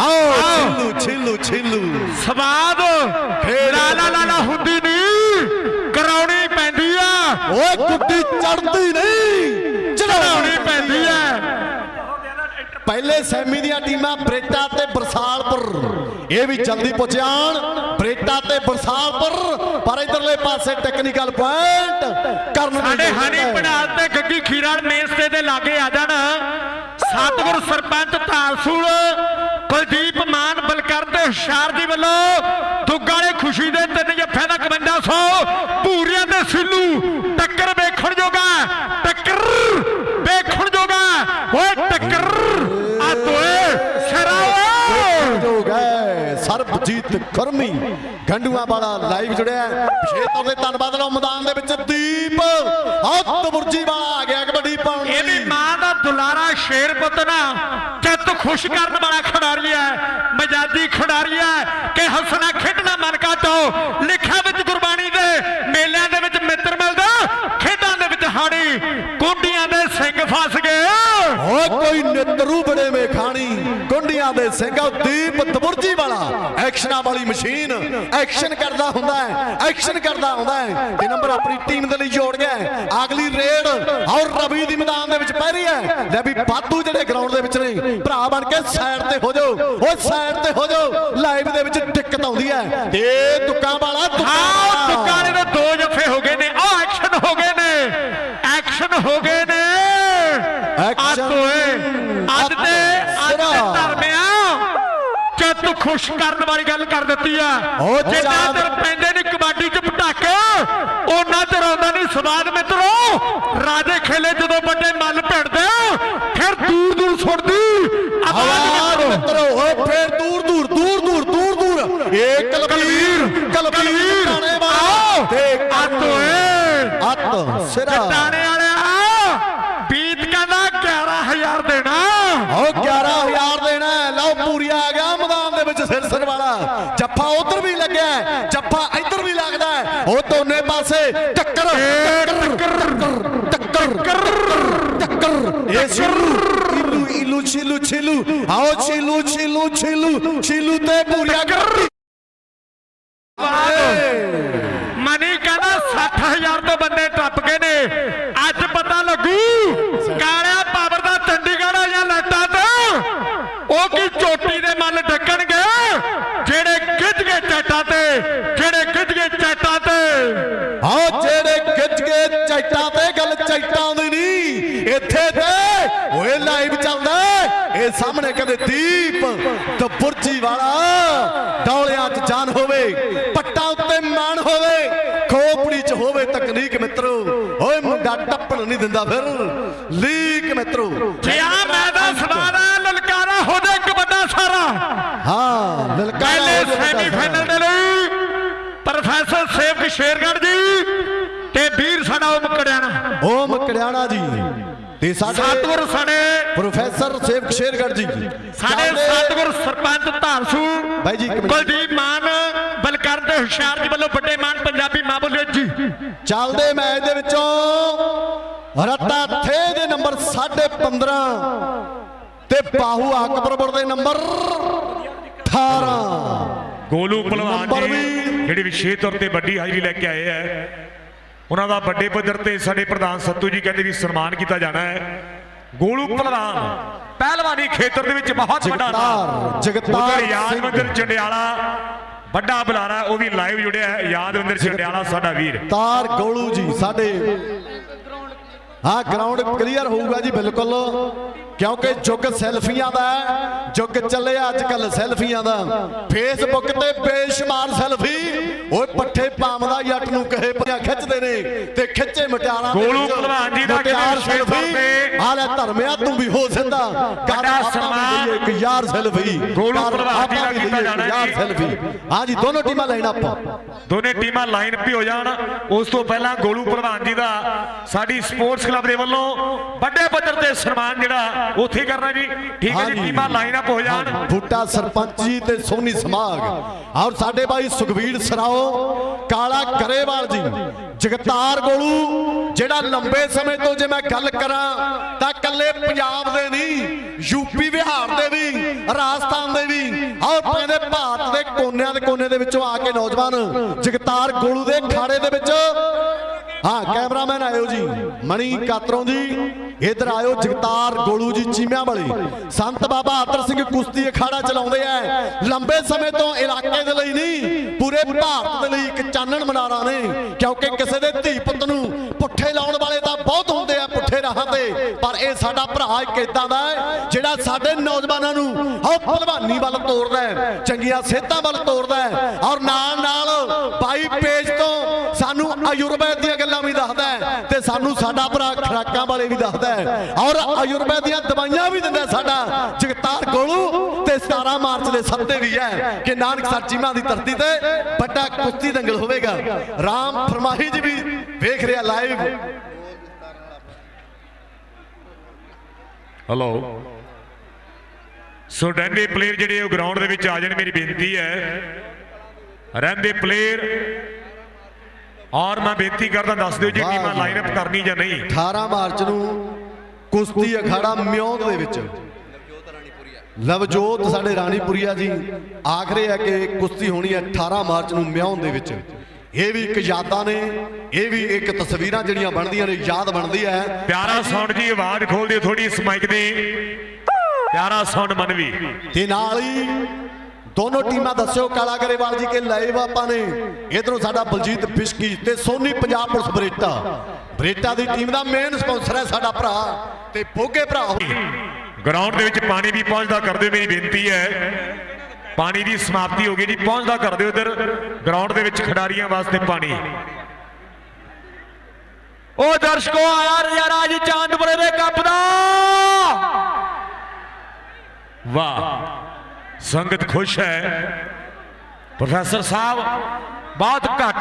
ਆਓ ਛੀਲੂ ਛੀਲੂ ਸਵਾਦ। ਲਾ ਲਾ ਲਾ ਲਾ ਹੁੰਦੀ ਨਹੀਂ ਕਰਾਉਣੀ ਪੈਂਦੀ ਆ। ਓਏ ਗੁੱਡੀ ਚੜਦੀ ਨਹੀਂ ਚੜਾਉਣੀ ਪੈਂਦੀ ਆ। ਪਹਿਲੇ ਸੈਮੀ ਦੀਆਂ ਟੀਮਾਂ ਬਰੇਟਾ ਤੇ ਬਰਸਾਲਪੁਰ। ਇਹ ਵੀ ਜਲਦੀ ਪਹੁੰਚਾਣ ਬਰੇਟਾ ਤੇ ਬਰਸਾਲਪੁਰ। ਪਰ ਇਧਰਲੇ ਪਾਸੇ ਟੈਕਨੀਕਲ ਪੁਆਇੰਟ ਕਰਨ ਦੀ ਸਾਡੇ ਹਨੀ। ਪੜਾਲ ਤੇ ਗੱਗੀ ਖੀਰਾਲ ਮੇਸਤੇ ਦੇ ਲਾਗੇ ਆ ਜਾਣ। ਸਤਿਗੁਰ ਸਰਪੰਚ ਧਾਰਸੂਲ ਕੁਲਦੀਪ ਮਾਨ ਬਲਕਰ ਤੇ ਹੁਸ਼ਿਆਰ ਜੀ ਵੱਲੋਂ ਦੁੱਗਾ ਵਾਲੇ ਖੁਸ਼ੀ ਦੇ ਤਿੰਨ ਜੱਫਿਆਂ ਦਾ 5100 ਪੂਰੀਆਂ ਦੇ ਸਿੱਲੂ, ਟੱਕਰ ਵੇਖਣ ਜੋਗਾ, ਟੱਕਰ ਵੇਖਣ ਜੋਗਾ, ਓਏ ਟੱਕਰ, ਆ ਦੋਏ ਸਿਰਾ ਓਏ ਸਰਬਜੀਤ ਕਰਮੀ ਗੰਡੂਆਂ ਵਾਲਾ ਲਾਈਵ ਜੁੜਿਆ ਪਿਛੇ ਤੋਂ ਦੇ ਧੰਨਵਾਦ ਲਓ ਮੈਦਾਨ ਦੇ ਵਿੱਚ ਦੀਪ ਹੱਥ ਬੁਰਜੀ ਵਾਲਾ ਆ ਗਿਆ ਕਬੱਡੀ ਪਾਉਣ ਇਹ ਵੀ ਮਾਂ ਦਾ ਦੁਲਾਰਾ ਸ਼ੇਰ ਪੁੱਤ ਨਾ ਚਿੱਤ ਖੁਸ਼ ਕਰਨ ਵਾਲਾ ਖਿਡਾਰੀ ਹੈ ਮਜਾਦੀ ਖਿਡਾਰੀ ਹੈ ਕਿ ਹੱਸਣਾ ਖੇਡਣਾ ਮਨ ਕਾ ਚਾਉ ਲਿਖਿਆ ਵਿੱਚ ਗੁਰਬਾਣੀ ਦੇ ਮੇਲਿਆਂ ਦੇ ਵਿੱਚ ਮਿੱਤਰ ਮਿਲਦਾ ਖੇਡਾਂ ਦੇ ਵਿੱਚ ਹਾੜੀ ਕੁੰਡੀਆਂ ਦੇ ਸਿੰਘ ਫਸ ਗਏ। ਓ ਕੋਈ ਨਿਤਰੂ ਬੜੇ ਵੇ ਖਾਣੀ ਗੁੰਡੀਆਂ ਦੇ ਸਿੰਘਾਂ ਦੀਪ ਦਬੁਰਜੀ ਵਾਲਾ ਐਕਸ਼ਨਾਂ ਵਾਲੀ ਮਸ਼ੀਨ। ਐਕਸ਼ਨ ਕਰਦਾ ਹੁੰਦਾ ਹੈ, ਐਕਸ਼ਨ ਕਰਦਾ ਹੁੰਦਾ ਹੈ। ਇਹ ਨੰਬਰ ਆਪਣੀ ਟੀਮ ਦੇ ਲਈ ਜੋੜ ਗਿਆ ਹੈ। ਅਗਲੀ ਰੇਡ ਔਰ ਰਵੀ ਦੀ ਮੈਦਾਨ ਦੇ ਵਿੱਚ ਪੈ ਰਹੀ ਹੈ। ਲੈ ਵੀ ਬਾਤੂ ਜਿਹੜੇ ਗਰਾਊਂਡ ਦੇ ਵਿੱਚ ਨੇ, ਭਰਾ ਬਣ ਕੇ ਸਾਈਡ ਤੇ ਹੋ ਜਾਓ। ਓ ਸਾਈਡ ਤੇ ਹੋ ਜਾਓ। ਲਾਈਵ ਦੇ ਵਿੱਚ ਦਿੱਕਤ ਆਉਂਦੀ ਹੈ। ਇਹ ਤੁੱਕਾਂ ਵਾਲਾ ਹਾਂ ਦੁਕਾਨੇ ਦੇ ਦੋ ਜਫੇ ਹੋ ਗਏ ਨੇ ਆ ਐਕਸ਼ਨ ਹੋ ਗਏ ਨੇ ਐਕਸ਼ਨ ਹੋ ਗਏ ਨੇ ਅੱਜ Action। ਤੋਏ ਅੱਜ ਤੇ ਅੱਜ ਤੇ ਸਿਰਾ। ਧਰਮਿਆ ਤੂੰ ਖੁਸ਼ ਕਰਨ ਵਾਲੀ ਗੱਲ ਕਰ ਦਿੱਤੀ ਆ। ਉਹ ਜਿੰਨਾ ਚਾਰ- ਪੈਂਦੇ ਨੇ ਕਬੱਡੀ ਚ ਪਟਾਕੇ ਉਹਨਾਂ ਚਿਰ ਆਉਂਦਾ ਨਹੀਂ ਸਵਾਦ ਮਿੱਤਰੋ। ਰਾਜੇ ਖੇਲੇ ਜਦੋਂ ਵੱਡੇ ਮੱਲ ਭਿੜਦੇ ਫਿਰ ਦੂਰ ਦੂਰ ਸੁਣਦੀ ਆਵਾਜ਼ ਆਵਾਜ਼ ਮਿੱਤਰੋ। ਮਿੱਤਰੋ ਓਏ ਫੇਰ ਦੂਰ ਦੂਰ ਦੂਰ ਦੂਰ ਦੂਰ ਦੂਰ। ਇਹ ਕਲਬੀਰ ਕਲਬੀਰ ਟਾਣੇ ਵਾਲਾ ਤੇ ਅੱਤ ਓਏ ਅੱਤ ਸਿਰਾ। ਟਾਣੇ ਵਾਲਿਆ ਬੀਤ ਕਹਿੰਦਾ 11000 ਦੇਣਾ। ਓ 11000 ਦੇਣਾ। ਹੈ। ਲਓ ਪੂਰੀਆ ਆ ਗਿਆ। ਦੇ ਵਿੱਚ ਸਿਰ ਵਾਲਾ। ਜੱਫਾ ਉਧਰ ਵੀ ਲੱਗਿਆ ਜੱਫਾ ਇੱਧਰ ਵੀ ਲੱਗਦਾ ਉਹ ਦੋਨੇ ਪਾਸੇ ਟੱਕਰ ਟੱਕਰ ਟੱਕਰ ਟੱਕਰ ਇਹ ਛਿਲੂ ਇਲੂ ਇਲੂ, ਛਿਲੂ ਛਿਲੂ। ਆਓ ਛਿਲੂ ਛਿਲੂ ਛਿਲੂ ਛਿਲੂ ਤੇ ਪੂਰੀਆ ਕਰ ਮਨੀ ਕਹਿੰਦਾ 60000 ਤੋਂ ਬੰਦੇ ਟੱਪ ਗਏ ਨੇ ਅੱਜ ਪਤਾ ਲੱਗੂ ਕਾਲਿਆ ਪਾਵਰ ਦਾ ਚੰਡੀਗੜ੍ਹ ਵਾਲੀਆਂ ਲਾਟਾਂ ਤੋਂ ਉਹ ਕੀ ਚੋਟੀ ਦੇ ਮੱਲ ਡੱਕਣਗੇ ਜਿਹੜੇ ਗਿੱਜ ਗਏ ਚੈਟਾਂ ਤੇ ਜਿਹੜੇ ਗਿੱਜ ਗਏ ਚੈਟਾਂ ਤੇ। ਆਓ ਜਿਹੜੇ ਖਿੱਚ ਕੇ ਚਾਈਟਾਂ ਤੇ ਗੱਲ ਚਾਈਟਾਂ ਦੀ ਨਹੀਂ ਇੱਥੇ ਤੇ ਓਏ ਲਾਈਵ ਚੱਲਦਾ ਹੈ। ਇਹ ਸਾਹਮਣੇ ਕਦੇ ਦੀਪ ਤੇ ਬੁਰਜੀ ਵਾਲਾ ਡੌਲਿਆਂ 'ਚ ਜਾਨ ਹੋਵੇ ਪੱਟਾਂ ਉੱਤੇ ਮਾਣ ਹੋਵੇ ਖੋਪੜੀ 'ਚ ਹੋਵੇ ਤਕਨੀਕ ਮਿੱਤਰੋ। ਓਏ ਮੁੰਡਾ ਟੱਪਣ ਨਹੀਂ ਦਿੰਦਾ ਫਿਰ। ਲੀਕ ਮਿੱਤਰੋ। ਜੇ ਆ ਮੈਦਾਨ ਸਵਾਦਾ ਲਲਕਾਰਾ ਹੋ ਜਾ ਇੱਕ ਵੱਡਾ ਸਾਰਾ। ਹਾਂ ਲਲਕਾਰਾ ਪਹਿਲੇ ਹੋ ਸੈਮੀਫਾਈਨਲ ਦੇ ਲਈ ਪ੍ਰੋਫੈਸਰ ਸੇਵਕ ਸ਼ੇਰਗੜ੍ਹ ਜੀ ਤੇ ਵੀਰ ਸਾਡਾ ਉਹ ਮੁਕੜਿਆਣਾ। ਓ ਮਕੜਿਆਣਾ ਜੀ। ਤੇ ਸਾਡੇ ਸਤਿਗੁਰ ਸਾਡੇ ਪ੍ਰੋਫੈਸਰ ਸੇਵਕ ਸ਼ੇਰਗੜ੍ਹ ਜੀ। ਸਾਡੇ ਸਤਿਗੁਰ ਸਰਪੰਚ ਧਾਰਸੂ ਬਾਈ ਜੀ। ਕੁਲਦੀਪ ਮਾਨ ਬਲਕਰਨ ਤੇ ਹੁਸ਼ਿਆਰ ਜੀ ਵੱਲੋਂ ਵੱਡੇ ਮਾਨ ਪੰਜਾਬੀ ਮਾਂ ਬੋਲੇ ਜੀ। ਚੱਲਦੇ ਮੈਚ ਦੇ ਵਿੱਚੋਂ ਰੱਤਾ ਥੇ ਦੇ ਨੰਬਰ 15.5 ਤੇ ਬਾਹੂ ਅਕਬਰਪੁਰ ਦੇ ਨੰਬਰ 18 ਗੋਲੂ ਭਲਵਾਨ ਜੀ ਜਿਹੜੀ ਵਿਸ਼ੇਸ਼ ਤੌਰ ਤੇ ਵੱਡੀ ਹਾਜ਼ਰੀ ਲੈ ਕੇ ਆਏ ਹੈ ਉਹਨਾਂ ਦਾ ਵੱਡੇ ਪੱਧਰ ਤੇ ਸਾਡੇ ਪ੍ਰਧਾਨ ਸੱਤੂ ਜੀ ਕਹਿੰਦੇ ਵੀ ਸਨਮਾਨ ਕੀਤਾ ਜਾਣਾ ਹੈ। ਗੋਲੂ ਭਲਵਾਨ ਪਹਿਲਵਾਨੀ ਖੇਤਰ ਦੇ ਵਿੱਚ ਬਹੁਤ ਵੱਡਾ ਨਾਮ ਜਗਤਾਰ ਯਾਦਵਿੰਦਰ ਚੰਡਿਆਲਾ ਵੱਡਾ ਬੁਲਾਰਾ ਉਹ ਵੀ ਲਾਈਵ ਜੁੜਿਆ ਹੈ। ਯਾਦਵਿੰਦਰ ਚੰਡਿਆਲਾ ਸਾਡਾ ਵੀਰ। ਤਾਰ ਗੋਲੂ ਜੀ ਸਾਡੇ। ਹਾਂ ਗਰਾਊਂਡ ਕਲੀਅਰ ਹੋਊਗਾ ਜੀ ਬਿਲਕੁਲ। ਕਿਉਂਕਿ ਯੁੱਗ ਸੈਲਫੀਆਂ ਦਾ ਯੁੱਗ ਚੱਲਿਆ ਅੱਜ ਕੱਲ ਸੈਲਫੀਆਂ ਦਾ। ਫੇਸਬੁੱਕ ਤੇ ਬੇਸ਼ੁਮਾਰ ਸੈਲਫੀ। ਓਏ ਪੱਠੇ ਪਾਮਦਾ ਜੱਟ ਨੂੰ ਕਹੇ ਪਿਆ ਖਿੱਚਦੇ ਨੇ ਤੇ ਖਿੱਚੇ ਮਟਿਆਰਾਂ ਗੋਲੂ ਭਲਵਾਨ ਜੀ ਦਾ ਮੁਟਿਆਰ ਕਹਿੰਦੇ ਵਿਸ਼ੇਸ਼ ਤੌਰ ਤੇ ਆ ਲੈ ਧਰਮਿਆ ਤੂੰ ਵੀ ਹੋ ਸਿੱਧਾ ਆਪਾਂ ਵੀ ਸਨਮਾਨ ਲਈਏ ਇੱਕ ਯਾਰ ਸੈਲਫੀ। ਗੋਲੂ ਭਲਵਾਨ ਜੀ ਦਾ ਆਪਾਂ ਵੀ ਕੀਤਾ ਜਾਣਾ ਯਾਰ। ਸੈਲਫੀ। ਹਾਂ ਜੀ ਦੋਨੋਂ ਟੀਮਾਂ ਲਾਈਨ ਅਪ ਦੋਨੇ ਟੀਮਾਂ ਲਾਈਨ ਅਪ ਹੋ ਜਾਣ। ਉਸ ਤੋਂ ਪਹਿਲਾਂ ਗੋਲੂ ਭਲਵਾਨ ਜੀ ਦਾ ਸਾਡੀ ਸਪੋਰਟਸ ਕਲੱਬ ਦੇ ਵੱਲੋਂ ਵੱਡੇ ਪੱਧਰ ਤੇ ਸਨਮਾਨ ਜਿਹੜਾ ਉੱਥੇ ਕਰਨਾ ਜੀ। ਠੀਕ ਹੈ ਜੀ। ਟੀਮਾਂ ਲਾਈਨ ਅਪ ਹੋ ਜਾਣ। ਬੂਟਾ ਸਰਪੰਚ ਜੀ ਤੇ ਸੋਨੀ ਸਮਾਗ। ਔਰ ਸਾਡੇ ਭਾਈ ਸੁਖਵੀਰ ਸਰਾਓ ਕਾਲਾ ਕਰੇਵਾਲ ਜੀ ਜਗਤਾਰ ਗੋਲੂ ਜਿਹੜਾ ਲੰਬੇ ਸਮੇਂ ਤੋਂ ਜੇ ਮੈਂ ਗੱਲ ਕਰਾਂ ਤਾਂ ਕੱਲੇ ਪੰਜਾਬ ਦੇ ਨਹੀਂ ਯੂਪੀ ਬਿਹਾਰ ਦੇ ਵੀ ਰਾਜਸਥਾਨ ਦੇ ਵੀ ਔਰ ਪੈਂਦੇ ਭਾਰਤ ਦੇ ਕੋਨਿਆਂ ਦੇ ਕੋਨੇ ਦੇ ਵਿੱਚੋਂ ਆ ਕੇ ਨੌਜਵਾਨ ਜਗਤਾਰ ਗੋਲੂ ਦੇ ਖਾੜੇ ਦੇ ਵਿੱਚ ਹਾਂ, ਕੈਮਰਾਮੈਨ ਆਇਓ ਜੀ। ਮਣੀ ਕਾਤਰੋਂ ਜੀ। ਇਧਰ ਆਇਓ ਜਗਤਾਰ ਗੋਲੂ ਜੀ ਚੀਮਿਆਂ ਵਾਲੀ। ਸੰਤ ਬਾਬਾ ਆਦਰ ਸਿੰਘ ਕੁਸ਼ਤੀ ਅਖਾੜਾ ਚਲਾਉਂਦੇ ਆ ਲੰਬੇ ਸਮੇਂ ਤੋਂ ਇਲਾਕੇ ਦੇ ਲਈ ਨਹੀਂ, ਪੂਰੇ ਭਾਰਤ ਦੇ ਲਈ ਇੱਕ ਚਾਨਣ ਮਨਾਰਾ ਨੇ। ਕਿਉਂਕਿ ਕਿਸੇ ਦੇ ਧੀ ਪੁੱਤ ਨੂੰ ਪੁੱਠੇ ਲਾਉਣ ਵਾਲੇ ਤਾਂ ਬਹੁਤ ਹੁੰਦੇ ਆ ਪੁੱਠੇ ਰਾਹਾਂ ਤੇ। ਪਰ ਇਹ ਸਾਡਾ ਭਰਾ ਇੱਕ ਇਦਾਂ ਦਾ ਹੈ ਜਿਹੜਾ ਸਾਡੇ ਨੌਜਵਾਨਾਂ ਨੂੰ ਹਉ ਭਲਵਾਨੀ ਵੱਲ ਤੋਰਦਾ ਹੈ ਚੰਗੀਆਂ ਸਿਹਤਾਂ ਵੱਲ ਤੋਰਦਾ ਹੈ ਔਰ ਨਾਲ ਨਾਲ ਬਾਈ ਪੇਜ ਤੋਂ ਸਾਨੂੰ ਆਯੁਰਵੈਦ ਦੀਆਂ ਗੱਲਾਂ ਵੀ ਦੱਸਦਾ ਹੈ ਤੇ ਸਾਨੂੰ ਸਾਡਾ ਭਰਾ ਖਰਾਕਾਂ ਵਾਲੇ ਵੀ ਦੱਸਦਾ ਹੈ। ਔਰ ਆਯੁਰਵੈਦ ਦੀਆਂ ਦਵਾਈਆਂ ਵੀ ਦਿੰਦਾ ਸਾਡਾ ਜਗਤਾਰ ਗੋਲੂ ਤੇ 17 ਮਾਰਚ ਦੇ ਸੱਤੇ ਵੀ ਹੈ ਕਿ ਨਾਨਕ ਸਰ ਚੀਮਾ ਦੀ ਧਰਤੀ ਤੇ ਵੱਡਾ ਕੁਸ਼ਤੀ ਦੰਗਲ ਹੋਵੇਗਾ। ਰਾਮ ਫਰਮਾਹੀ ਜੀ ਵੀ ਵੇਖ ਰਿਹਾ ਲਾਈਵ ਹਲੋ ਸੋ ਰਹਿੰਦੇ ਪਲੇਅਰ ਜਿਹੜੇ ਉਹ ਗਰਾਊਂਡ ਦੇ ਵਿੱਚ ਆ ਜਾਣ ਮੇਰੀ ਬੇਨਤੀ ਹੈ। ਰਹਿੰਦੇ ਪਲੇਅਰ ਔਰ ਮੈਂ ਬੇਨਤੀ ਕਰਦਾ ਦੱਸ ਦਿਓ ਜੀ ਟੀਮਾਂ। ਲਾਈਨ ਅਪ ਕਰਨੀ ਜਾਂ ਨਹੀਂ। 18 ਮਾਰਚ ਨੂੰ ਕੁਸ਼ਤੀ ਅਖਾੜਾ ਮਿਉਂਦ ਦੇ ਵਿੱਚ। ਲਵਜੋਤ ਸਾਡੇ ਰਾਣੀਪੁਰੀਆ ਜੀ ਆਖ ਰਹੇ ਆ ਕਿ ਕੁਸ਼ਤੀ ਹੋਣੀ ਹੈ 18 ਮਾਰਚ ਨੂੰ ਮਿਉਂਦ ਦੇ ਵਿੱਚ। ਇਹ ਵੀ ਇੱਕ ਯਾਦਾਂ ਨੇ ਇਹ ਵੀ ਇੱਕ ਤਸਵੀਰਾਂ ਜਿਹੜੀਆਂ ਬਣਦੀਆਂ ਨੇ ਯਾਦ ਬਣਦੀ ਹੈ। ਪਿਆਰਾ ਸਾਊਂਡ ਜੀ ਆਵਾਜ਼ ਖੋਲ ਦਿਓ ਥੋੜੀ ਇਸ ਮਾਈਕ ਦੀ। ਪਿਆਰਾ ਸਾਊਂਡ ਮਨਵੀ। ਤੇ ਨਾਲ ਹੀ ਦੋਨੋਂ ਟੀਮਾਂ ਦੱਸਿਓ ਕਾਲਾ ਗਰੇਵਾਲ ਜੀ ਕੇ ਲਾਈਵ ਆਪਾਂ ਨੇ। ਇਧਰੋਂ ਸਾਡਾ ਬਲਜੀਤ ਬਿਸ਼ਕੀ ਤੇ ਸੋਨੀ ਪੰਜਾਬ ਪੁਲਿਸ ਬਰੇਟਾ। ਬਰੇਟਾ ਦੀ ਟੀਮ ਦਾ ਮੇਨ ਸਪਾਂਸਰ ਹੈ ਸਾਡਾ ਭਰਾ ਤੇ ਪੋਗੇ ਭਰਾ ਗਰਾਊਂਡ ਦੇ ਵਿੱਚ ਪਾਣੀ ਵੀ ਪਹੁੰਚਦਾ ਕਰ ਦਿਓ ਮੇਰੀ ਬੇਨਤੀ ਹੈ। ਪਾਣੀ ਦੀ ਸਮਾਪਤੀ ਹੋ ਗਈ ਜੀ ਪਹੁੰਚਦਾ ਕਰ ਦਿਓ ਇਧਰ ਗਰਾਊਂਡ ਦੇ ਵਿੱਚ ਖਿਡਾਰੀਆਂ ਵਾਸਤੇ ਪਾਣੀ। ਉਹ ਦਰਸ਼ਕੋ ਆਇਆ ਨਜ਼ਾਰਾ ਜੀ ਚਾਂਦਪੁਰੇ ਦੇ ਕੱਪ ਦਾ। ਵਾਹ। ਸੰਗਤ ਖੁਸ਼ ਹੈ। ਪ੍ਰੋਫੈਸਰ ਸਾਹਿਬ ਬਹੁਤ ਘੱਟ